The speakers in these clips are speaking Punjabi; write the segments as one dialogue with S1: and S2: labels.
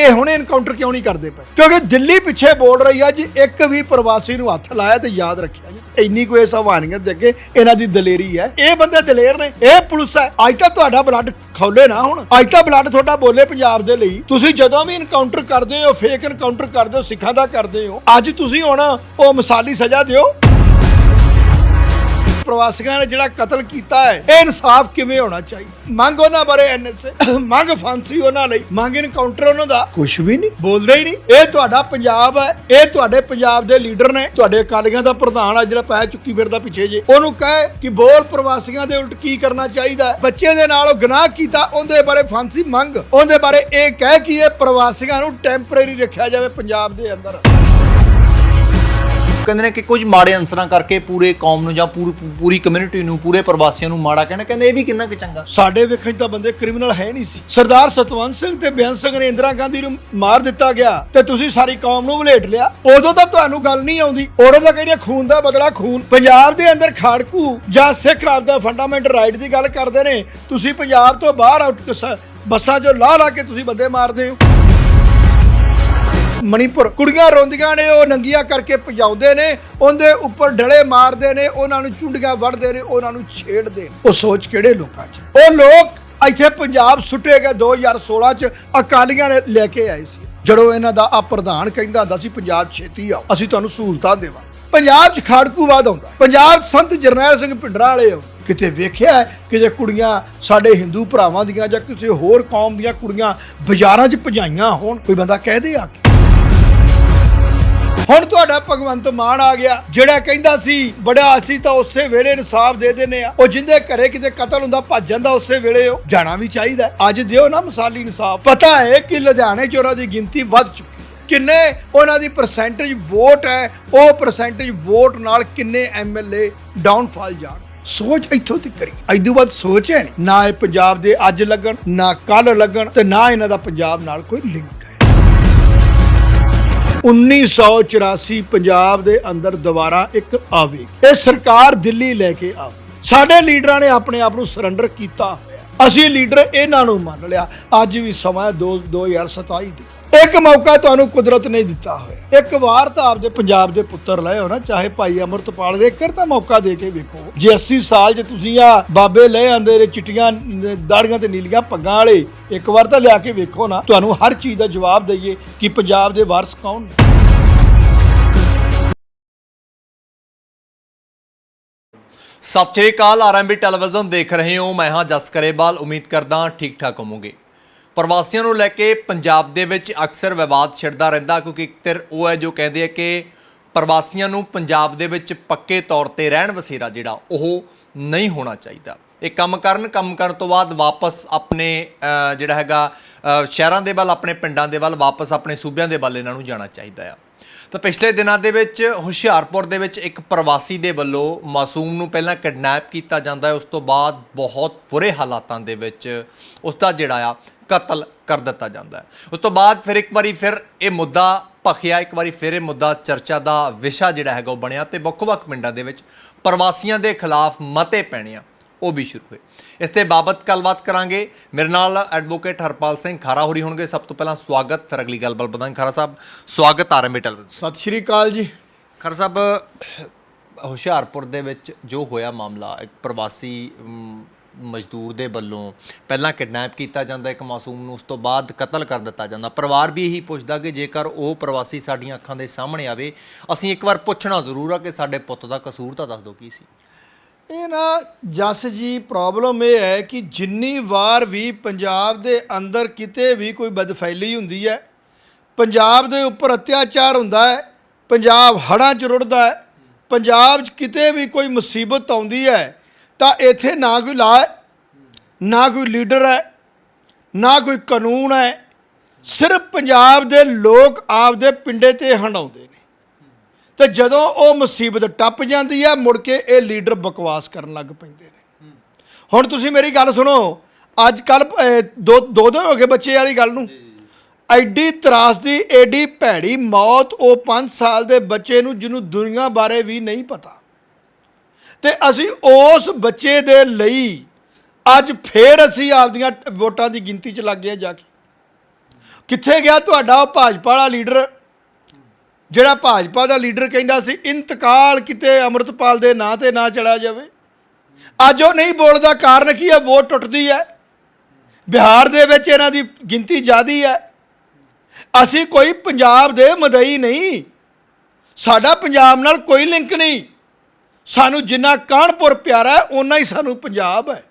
S1: ਇਹ ਹੁਣੇ ਐਨਕਾਊਂਟਰ ਕਿਉਂ ਨਹੀਂ ਕਰਦੇ ਪਏ? ਕਿਉਂਕਿ ਦਿੱਲੀ ਪਿੱਛੇ ਬੋਲ ਰਹੀ ਆ ਜੀ, ਇੱਕ ਵੀ ਪ੍ਰਵਾਸੀ ਨੂੰ ਹੱਥ ਲਾਇਆ ਤੇ ਯਾਦ ਰੱਖਿਆ ਜੀ। ਇੰਨੀ ਕੋਈ ਸਵਾਨੀਅਤ ਦੇ ਅੱਗੇ ਇਹਨਾਂ ਦੀ ਦਲੇਰੀ ਹੈ। ਇਹ ਬੰਦੇ ਦਲੇਰ ਨੇ, ਇਹ ਪੁਲਿਸ ਹੈ। ਅੱਜ ਤਾਂ ਤੁਹਾਡਾ ਬਲੱਡ ਖੌਲੇ ਨਾ ਹੁਣ। ਅੱਜ ਤਾਂ ਬਲੱਡ ਤੁਹਾਡਾ ਬੋਲੇ ਪੰਜਾਬ ਦੇ ਲਈ। ਤੁਸੀਂ ਜਦੋਂ ਵੀ ਇਨਕਾਊਂਟਰ ਕਰਦੇ ਹੋ ਫੇਕ ਇਨਕਾਊਂਟਰ ਕਰਦੇ ਹੋ, ਸਿੱਖਾਂ ਦਾ ਕਰਦੇ ਹੋ, ਅੱਜ ਤੁਸੀਂ ਹੁਣ ਉਹ ਮਸਾਲੀ ਸਜ਼ਾ ਦਿਓ। ਪ੍ਰਵਾਸੀਆਂ ਨੇ ਜਿਹੜਾ ਕਤਲ ਕੀਤਾ ਹੈ ਇਹ ਇਨਸਾਫ ਕਿਵੇਂ ਹੋਣਾ ਚਾਹੀਦਾ? ਮੰਗ ਉਹਨਾਂ ਬਾਰੇ ਐਨਐਸਏ ਮੰਗ ਫਾਂਸੀ ਉਹਨਾਂ ਲਈ ਮੰਗ ਇਨਕਾਊਂਟਰ ਉਹਨਾਂ ਦਾ। ਕੁਝ ਵੀ ਨਹੀਂ। ਬੋਲਦੇ ਹੀ ਨਹੀਂ। ਇਹ ਤੁਹਾਡਾ ਪੰਜਾਬ ਹੈ ਇਹ ਤੁਹਾਡੇ ਪੰਜਾਬ ਦੇ ਲੀਡਰ ਨੇ ਤੁਹਾਡੇ ਅਕਾਲੀਆਂ ਦਾ ਪ੍ਰਧਾਨ ਆ ਜਿਹੜਾ ਪੈ ਚੁੱਕੀ ਫਿਰਦਾ ਪਿੱਛੇ ਜੇ। ਉਹਨੂੰ ਕਹੇ ਕਿ ਬੋਲ ਪ੍ਰਵਾਸੀਆਂ ਦੇ ਉਲਟ ਕੀ ਕਰਨਾ ਚਾਹੀਦਾ। ਬੱਚੇ ਦੇ ਨਾਲ ਉਹ ਗੁਨਾਹ ਕੀਤਾ ਉਹਦੇ ਬਾਰੇ ਫਾਂਸੀ ਮੰਗ ਉਹਦੇ ਬਾਰੇ ਇਹ ਕਹਿ ਕਿ ਇਹ ਪ੍ਰਵਾਸੀਆਂ ਨੂੰ ਟੈਂਪਰੇਰੀ ਰੱਖਿਆ ਜਾਵੇ ਪੰਜਾਬ ਦੇ ਅੰਦਰ।
S2: ਕਹਿੰਦੇ ਨੇ ਕਿ ਕੁਝ ਮਾੜੇ ਅਨਸਰਾਂ ਕਰਕੇ ਪੂਰੇ ਕੌਮ ਨੂੰ ਜਾਂ ਪੂਰੀ ਕਮਿਊਨਿਟੀ ਨੂੰ, ਪੂਰੇ ਪ੍ਰਵਾਸੀਆਂ ਨੂੰ ਮਾੜਾ ਕਹਿਣਾ ਕਹਿੰਦੇ ਇਹ ਵੀ ਕਿੰਨਾ ਕੁ ਚੰਗਾ।
S1: ਸਾਡੇ ਵੇਖਣ ਤਾਂ ਬੰਦੇ ਕ੍ਰਿਮੀਨਲ ਹੈ ਨਹੀਂ ਸੀ। ਸਰਦਾਰ ਸਤਵੰਤ ਸਿੰਘ ਤੇ ਬੇਅੰਤ ਸਿੰਘ ਨੇ ਇੰਦਰਾ ਗਾਂਧੀ ਨੂੰ ਮਾਰ ਦਿੱਤਾ ਗਿਆ ਤੇ ਤੁਸੀਂ ਸਾਰੀ ਕੌਮ ਨੂੰ ਵਲੇਟ ਲਿਆ। ਉਦੋਂ ਤਾਂ ਤੁਹਾਨੂੰ ਗੱਲ ਨਹੀਂ ਆਉਂਦੀ। ਉਦੋਂ ਤਾਂ ਕਹਿੰਦੇ ਖੂਨ ਦਾ ਬਦਲਾ ਖੂਨ। ਪੰਜਾਬ ਦੇ ਅੰਦਰ ਖਾੜਕੂ ਜਾਂ ਸਿੱਖ ਰਾਜ ਦਾ ਫੰਡਾਮੈਂਟਲ ਰਾਈਟ ਦੀ ਗੱਲ ਕਰਦੇ ਨੇ। ਤੁਸੀਂ ਪੰਜਾਬ ਤੋਂ ਬਾਹਰ ਬੱਸਾਂ 'ਚੋਂ ਲਾ ਲਾ ਕੇ ਤੁਸੀਂ ਬੰਦੇ ਮਾਰਦੇ ਹੋ। ਮਣੀਪੁਰ। ਕੁੜੀਆਂ ਰੋਂਦੀਆਂ ਨੇ, ਉਹ ਨੰਗੀਆਂ ਕਰਕੇ ਭਜਾਉਂਦੇ ਨੇ, ਉਹਦੇ ਉੱਪਰ ਢਲੇ ਮਾਰਦੇ ਨੇ, ਉਹਨਾਂ ਨੂੰ ਚੁੰਡੀਆਂ ਵੜਦੇ ਨੇ, ਉਹਨਾਂ ਨੂੰ ਛੇੜਦੇ ਨੇ। ਉਹ ਸੋਚ ਕਿਹੜੇ ਲੋਕਾਂ 'ਚ ਉਹ ਲੋਕ ਇੱਥੇ ਪੰਜਾਬ ਸੁੱਟੇ ਗਏ 2016 'ਚ ਅਕਾਲੀਆਂ ਨੇ ਲੈ ਕੇ ਆਏ ਸੀ। ਜਦੋਂ ਇਹਨਾਂ ਦਾ ਆ ਪ੍ਰਧਾਨ ਕਹਿੰਦਾ ਹੁੰਦਾ ਸੀ, ਪੰਜਾਬ ਛੇਤੀ ਆਓ, ਅਸੀਂ ਤੁਹਾਨੂੰ ਸਹੂਲਤਾਂ ਦੇਵਾਂ ਪੰਜਾਬ 'ਚ ਖਾੜਕੂਵਾਦ ਆਉਂਦਾ ਪੰਜਾਬ ਸੰਤ ਜਰਨੈਲ ਸਿੰਘ ਭਿੰਡਰਾਂ ਵਾਲੇ ਆਉਂਦੇ ਕਿਤੇ ਵੇਖਿਆ ਕਿ ਜੇ ਕੁੜੀਆਂ ਸਾਡੇ ਹਿੰਦੂ ਭਰਾਵਾਂ ਦੀਆਂ ਜਾਂ ਕਿਸੇ ਹੋਰ ਕੌਮ ਦੀਆਂ ਕੁੜੀਆਂ ਬਾਜ਼ਾਰਾਂ 'ਚ ਭਜਾਈਆਂ ਹੋਣ, ਕੋਈ ਬੰਦਾ ਕਹਿ ਦੇ ਆ ਕੇ? ਹੁਣ ਤੁਹਾਡਾ ਭਗਵੰਤ ਮਾਨ ਆ ਗਿਆ, ਜਿਹੜਾ ਕਹਿੰਦਾ ਸੀ, ਬੜਾ ਅਸੀਂ ਤਾਂ ਉਸੇ ਵੇਲੇ ਇਨਸਾਫ ਦੇ ਦਿੰਨੇ ਆ ਉਹ ਜਿੰਦੇ ਘਰੇ ਕਿਤੇ ਕਤਲ ਹੁੰਦਾ, ਭੱਜ ਜਾਂਦਾ ਉਸੇ ਵੇਲੇ ਉਹ। ਜਾਣਾ ਵੀ ਚਾਹੀਦਾ ਅੱਜ ਦਿਓ ਨਾ ਮਿਸਾਲੀ ਇਨਸਾਫ। ਪਤਾ ਹੈ ਕਿ ਲੁਧਿਆਣੇ 'ਚ ਉਹਨਾਂ ਦੀ ਗਿਣਤੀ ਵੱਧ ਚੁੱਕੀ ਕਿੰਨੇ ਉਹਨਾਂ ਦੀ ਪਰਸੈਂਟੇਜ ਵੋਟ ਹੈ, ਉਹ ਪਰਸੈਂਟੇਜ ਵੋਟ ਨਾਲ ਕਿੰਨੇ ਐਮਐਲਏ ਡਾਊਨਫਾਲ ਜਾਣ। ਸੋਚ ਇੱਥੋਂ ਤੱਕ ਕਰੀ। ਐਦੂ ਬਾਅਦ ਸੋਚ ਹੈ ਨਾ ਇਹ ਪੰਜਾਬ ਦੇ ਅੱਜ ਲੱਗਣ, ਨਾ ਕੱਲ ਲੱਗਣ ਤੇ ਨਾ ਇਹਨਾਂ ਦਾ ਪੰਜਾਬ ਨਾਲ ਕੋਈ ਲਿੰਕ। 1984 ਪੰਜਾਬ ਦੇ ਅੰਦਰ ਦੁਬਾਰਾ ਇੱਕ ਆਵੇ। ਇਹ ਸਰਕਾਰ ਦਿੱਲੀ ਲੈ ਕੇ ਆਵੇ। ਸਾਡੇ ਲੀਡਰਾਂ ਨੇ ਆਪਣੇ ਆਪ ਨੂੰ ਸਰੈਂਡਰ ਕੀਤਾ ਹੋਇਆ। ਅਸੀਂ ਲੀਡਰ ਇਹਨਾਂ ਨੂੰ ਮੰਨ ਲਿਆ। ਅੱਜ ਵੀ ਸਮਾਂ ਹੈ ਦੋ- 2027 ਦੀ। ਇੱਕ ਮੌਕਾ ਤੁਹਾਨੂੰ ਕੁਦਰਤ ਨੇ ਦਿੱਤਾ ਹੋਇਆ। ਇੱਕ ਵਾਰ ਤਾਂ ਆਪਦੇ ਪੰਜਾਬ ਦੇ ਪੁੱਤਰ ਲਏ ਹੋ ਨਾ, ਚਾਹੇ ਭਾਈ ਅਮਰਤਪਾਲ ਦੇ ਤਾਂ ਮੌਕਾ ਦੇ ਕੇ ਵੇਖੋ। ਜੇ 80 ਸਾਲ ਜੇ ਤੁਸੀਂ ਆ ਬਾਬੇ ਲੈ ਆਂਦੇ ਨੇ ਚਿੱਟੀਆਂ ਦਾੜੀਆਂ ਤੇ ਨੀਲੀਆਂ ਪੱਗਾਂ ਵਾਲੇ, ਇੱਕ ਵਾਰ ਤਾਂ ਲਿਆ ਕੇ ਵੇਖੋ ਨਾ, ਤੁਹਾਨੂੰ ਹਰ ਚੀਜ਼ ਦਾ ਜਵਾਬ ਦਈਏ ਕਿ ਪੰਜਾਬ ਦੇ ਵਾਰਸ ਕੌਣ ਨੇ।
S2: ਸਤਿ ਸ਼੍ਰੀ ਅਕਾਲ ਆਰਐਮਬੀ ਟੈਲੀਵਿਜ਼ਨ ਦੇਖ ਰਹੇ ਹੋ। ਮੈਂ ਹਾਂ ਜਸ ਕਰੇਵਾਲ, ਉਮੀਦ ਕਰਦਾ ਠੀਕ ਠਾਕ ਹੋਵੋਗੇ। ਪ੍ਰਵਾਸੀਆਂ ਨੂੰ ਲੈ ਕੇ ਪੰਜਾਬ ਦੇ ਵਿੱਚ ਅਕਸਰ ਵਿਵਾਦ ਛਿੜਦਾ ਰਹਿੰਦਾ ਕਿਉਂਕਿ ਇੱਕ ਧਿਰ ਉਹ ਹੈ ਜੋ ਕਹਿੰਦੇ ਆ ਕਿ ਪ੍ਰਵਾਸੀਆਂ ਨੂੰ ਪੰਜਾਬ ਦੇ ਵਿੱਚ ਪੱਕੇ ਤੌਰ ਤੇ ਰਹਿਣ ਵਸੇਰਾ ਜਿਹੜਾ ਉਹ ਨਹੀਂ ਹੋਣਾ ਚਾਹੀਦਾ। ਇਹ ਕੰਮ ਕਰਨ ਕੰਮ ਕਰਨ ਤੋਂ ਬਾਅਦ ਵਾਪਸ ਆਪਣੇ ਅਹ, ਜਿਹੜਾ ਹੈਗਾ ਅਹ, ਸ਼ਹਿਰਾਂ ਦੇ ਵੱਲ ਆਪਣੇ ਪਿੰਡਾਂ ਦੇ ਵੱਲ ਵਾਪਸ ਆਪਣੇ ਸੂਬਿਆਂ ਦੇ ਵੱਲ ਇਹਨਾਂ ਨੂੰ ਜਾਣਾ ਚਾਹੀਦਾ ਆ। ਤਾਂ ਪਿਛਲੇ ਦਿਨਾਂ ਦੇ ਵਿੱਚ ਹੁਸ਼ਿਆਰਪੁਰ ਦੇ ਵਿੱਚ ਇੱਕ ਪ੍ਰਵਾਸੀ ਦੇ ਵੱਲੋਂ ਮਾਸੂਮ ਨੂੰ ਪਹਿਲਾਂ ਕਿਡਨੈਪ ਕੀਤਾ ਜਾਂਦਾ ਹੈ ਉਸ ਤੋਂ ਬਾਅਦ ਬਹੁਤ ਬੁਰੇ ਹਾਲਾਤਾਂ ਦੇ ਵਿੱਚ ਉਸ ਦਾ ਜਿਹੜਾ ਆ ਕਤਲ ਕਰ ਦਿੱਤਾ ਜਾਂਦਾ ਹੈ। ਉਸ ਤੋਂ ਬਾਅਦ ਫਿਰ ਇੱਕ ਵਾਰੀ ਫਿਰ ਇਹ ਮੁੱਦਾ ਭਖਿਆ ਇੱਕ ਵਾਰੀ ਫਿਰ ਇਹ ਮੁੱਦਾ ਚਰਚਾ ਦਾ ਵਿਸ਼ਾ ਜਿਹੜਾ ਹੈਗਾ ਉਹ ਬਣਿਆ ਤੇ ਵੱਖ-ਵੱਖ ਪਿੰਡਾਂ ਦੇ ਵਿੱਚ ਪ੍ਰਵਾਸੀਆਂ ਦੇ ਖਿਲਾਫ ਮਤੇ ਪੈਣੇ ਆ ਉਹ ਵੀ ਸ਼ੁਰੂ ਹੋਏ। ਇਸ ਤੇ ਬਾਬਤ ਗੱਲਬਾਤ ਕਰਾਂਗੇ। ਮੇਰੇ ਨਾਲ ਐਡਵੋਕੇਟ ਹਰਪਾਲ ਸਿੰਘ ਖਾਰਾ ਹੋਰੀ ਹੋਣਗੇ। ਸਭ ਤੋਂ ਪਹਿਲਾਂ ਸਵਾਗਤ। ਫਿਰ ਅਗਲੀ ਗੱਲਬਾਤ ਬਤਾਂ ਖਾਰਾ ਸਾਹਿਬ ਸਵਾਗਤ ਆਰਐਮਬੀ ਟੈਲੀਵਿਜ਼ਨ
S1: ਸਤਿ ਸ਼੍ਰੀ ਅਕਾਲ ਜੀ।
S2: ਖਾਰਾ ਸਾਹਿਬ ਹੁਸ਼ਿਆਰਪੁਰ ਦੇ ਵਿੱਚ ਜੋ ਹੋਇਆ ਮਾਮਲਾ ਇੱਕ ਪ੍ਰਵਾਸੀ ਮਜ਼ਦੂਰ ਦੇ ਵੱਲੋਂ ਪਹਿਲਾਂ ਕਿਡਨੈਪ ਕੀਤਾ ਜਾਂਦਾ, ਇੱਕ ਮਾਸੂਮ ਨੂੰ ਉਸ ਤੋਂ ਬਾਅਦ ਕਤਲ ਕਰ ਦਿੱਤਾ ਜਾਂਦਾ। ਪਰਿਵਾਰ ਵੀ ਇਹੀ ਪੁੱਛਦਾ ਕਿ ਜੇਕਰ ਉਹ ਪ੍ਰਵਾਸੀ ਸਾਡੀਆਂ ਅੱਖਾਂ ਦੇ ਸਾਹਮਣੇ ਆਵੇ, ਅਸੀਂ ਇੱਕ ਵਾਰ ਪੁੱਛਣਾ ਜ਼ਰੂਰ ਆ ਕਿ ਸਾਡੇ ਪੁੱਤ ਦਾ ਕਸੂਰ ਤਾਂ ਦੱਸ ਦਿਓ ਕੀ ਸੀ।
S1: ਇਹ ਨਾ ਜਸ ਜੀ ਪ੍ਰੋਬਲਮ ਇਹ ਹੈ ਕਿ ਜਿੰਨੀ ਵਾਰ ਵੀ ਪੰਜਾਬ ਦੇ ਅੰਦਰ ਕਿਤੇ ਵੀ ਕੋਈ ਬਦਫੈਲੀ ਹੁੰਦੀ ਹੈ, ਪੰਜਾਬ ਦੇ ਉੱਪਰ ਅਤਿਆਚਾਰ ਹੁੰਦਾ ਹੈ, ਪੰਜਾਬ ਹੜ੍ਹਾਂ 'ਚ ਰੁੜਦਾ ਹੈ, ਪੰਜਾਬ 'ਚ ਕਿਤੇ ਵੀ ਕੋਈ ਮੁਸੀਬਤ ਆਉਂਦੀ ਹੈ ਤਾਂ ਇੱਥੇ ਨਾ ਕੋਈ ਲਾ ਹੈ, ਨਾ ਕੋਈ ਲੀਡਰ ਹੈ, ਨਾ ਕੋਈ ਕਾਨੂੰਨ ਹੈ। ਸਿਰਫ ਪੰਜਾਬ ਦੇ ਲੋਕ ਆਪਦੇ ਪਿੰਡੇ ਤੇ ਹੰਡਾਉਂਦੇ ਨੇ। ਤੇ ਜਦੋਂ ਉਹ ਮੁਸੀਬਤ ਟੱਪ ਜਾਂਦੀ ਹੈ, ਮੁੜ ਕੇ ਇਹ ਲੀਡਰ ਬਕਵਾਸ ਕਰਨ ਲੱਗ ਪੈਂਦੇ ਨੇ। ਹੁਣ ਤੁਸੀਂ ਮੇਰੀ ਗੱਲ ਸੁਣੋ, ਅੱਜ ਕੱਲ ਦੋ ਦੋ ਦਿਨ ਹੋ ਗਏ ਬੱਚੇ ਵਾਲੀ ਗੱਲ ਨੂੰ। ਐਡੀ ਤਰਾਸਦੀ ਐਡੀ ਭੈੜੀ ਮੌਤ ਉਹ 5 ਸਾਲ ਦੇ ਬੱਚੇ ਨੂੰ, ਜਿਹਨੂੰ ਦੁਨੀਆ ਬਾਰੇ ਵੀ ਨਹੀਂ ਪਤਾ। ਤੇ ਅਸੀਂ ਉਸ ਬੱਚੇ ਦੇ ਲਈ ਅੱਜ ਫੇਰ ਅਸੀਂ ਆਪਦੀਆਂ ਵੋਟਾਂ ਦੀ ਗਿਣਤੀ ਚ ਲੱਗ ਗਏ ਜਾ ਕੇ। ਕਿੱਥੇ ਗਿਆ ਤੁਹਾਡਾ ਉਹ ਭਾਜਪਾ ਵਾਲਾ ਲੀਡਰ? ਜਿਹੜਾ ਭਾਜਪਾ ਦਾ ਲੀਡਰ ਕਹਿੰਦਾ ਸੀ, ਇੰਤਕਾਲ ਕਿਤੇ ਅਮਰਤਪਾਲ ਦੇ ਨਾਂ ਤੇ ਨਾ ਚੜਾ ਜਾਵੇ। ਅੱਜ ਉਹ ਨਹੀਂ ਬੋਲਦਾ ਕਾਰਨ ਕੀ ਹੈ? ਵੋਟ ਟੁੱਟਦੀ ਹੈ। ਬਿਹਾਰ ਦੇ ਵਿੱਚ ਇਹਨਾਂ ਦੀ ਗਿਣਤੀ ਜ਼ਿਆਦੀ ਹੈ। ਅਸੀਂ ਕੋਈ ਪੰਜਾਬ ਦੇ ਮਦਈ ਨਹੀਂ। ਸਾਡਾ ਪੰਜਾਬ ਨਾਲ ਕੋਈ ਲਿੰਕ ਨਹੀਂ। ਸਾਨੂੰ ਜਿੰਨਾ ਕਾਨਪੁਰ ਪਿਆਰਾ ਹੈ, ਓਨਾ ਹੀ ਸਾਨੂੰ ਪੰਜਾਬ ਹੈ।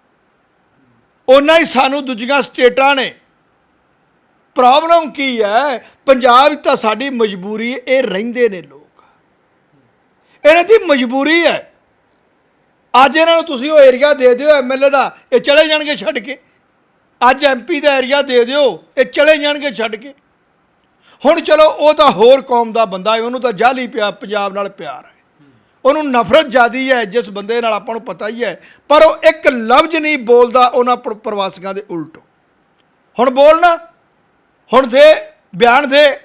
S1: ਉਨਾ ਹੀ ਸਾਨੂੰ ਦੂਜੀਆਂ ਸਟੇਟਾਂ ਨੇ। ਪ੍ਰੋਬਲਮ ਕੀ ਹੈ, ਪੰਜਾਬ ਤਾਂ ਸਾਡੀ ਮਜਬੂਰੀ ਹੈ, ਇਹ ਰਹਿੰਦੇ ਨੇ ਲੋਕ। ਇਹਨਾਂ ਦੀ ਮਜਬੂਰੀ ਹੈ। ਅੱਜ ਇਹਨਾਂ ਨੂੰ ਤੁਸੀਂ ਉਹ ਏਰੀਆ ਦੇ ਦਿਓ ਐਮਐਲਏ ਦਾ, ਇਹ ਚਲੇ ਜਾਣਗੇ ਛੱਡ ਕੇ। ਅੱਜ ਐਮਪੀ ਦਾ ਏਰੀਆ ਦੇ ਦਿਓ, ਇਹ ਚਲੇ ਜਾਣਗੇ ਛੱਡ ਕੇ। ਹੁਣ ਚਲੋ, ਉਹ ਤਾਂ ਹੋਰ ਕੌਮ ਦਾ ਬੰਦਾ ਹੈ, ਉਹਨੂੰ ਤਾਂ ਜਾਲੀ ਪਿਆ, ਪੰਜਾਬ ਨਾਲ ਪਿਆਰ ਹੈ। ਉਹਨੂੰ ਨਫ਼ਰਤ ਜ਼ਿਆਦੀ ਹੈ, ਜਿਸ ਬੰਦੇ ਨਾਲ ਆਪਾਂ ਨੂੰ ਪਤਾ ਹੀ ਹੈ। ਪਰ ਉਹ ਇੱਕ ਲਫ਼ਜ਼ ਨਹੀਂ ਬੋਲਦਾ ਉਹਨਾਂ ਪ੍ਰ- ਪ੍ਰਵਾਸੀਆਂ ਦੇ ਉਲਟ। ਹੁਣ ਬੋਲਣਾ ਹੁਣ ਦੇ, ਬਿਆਨ ਦੇ।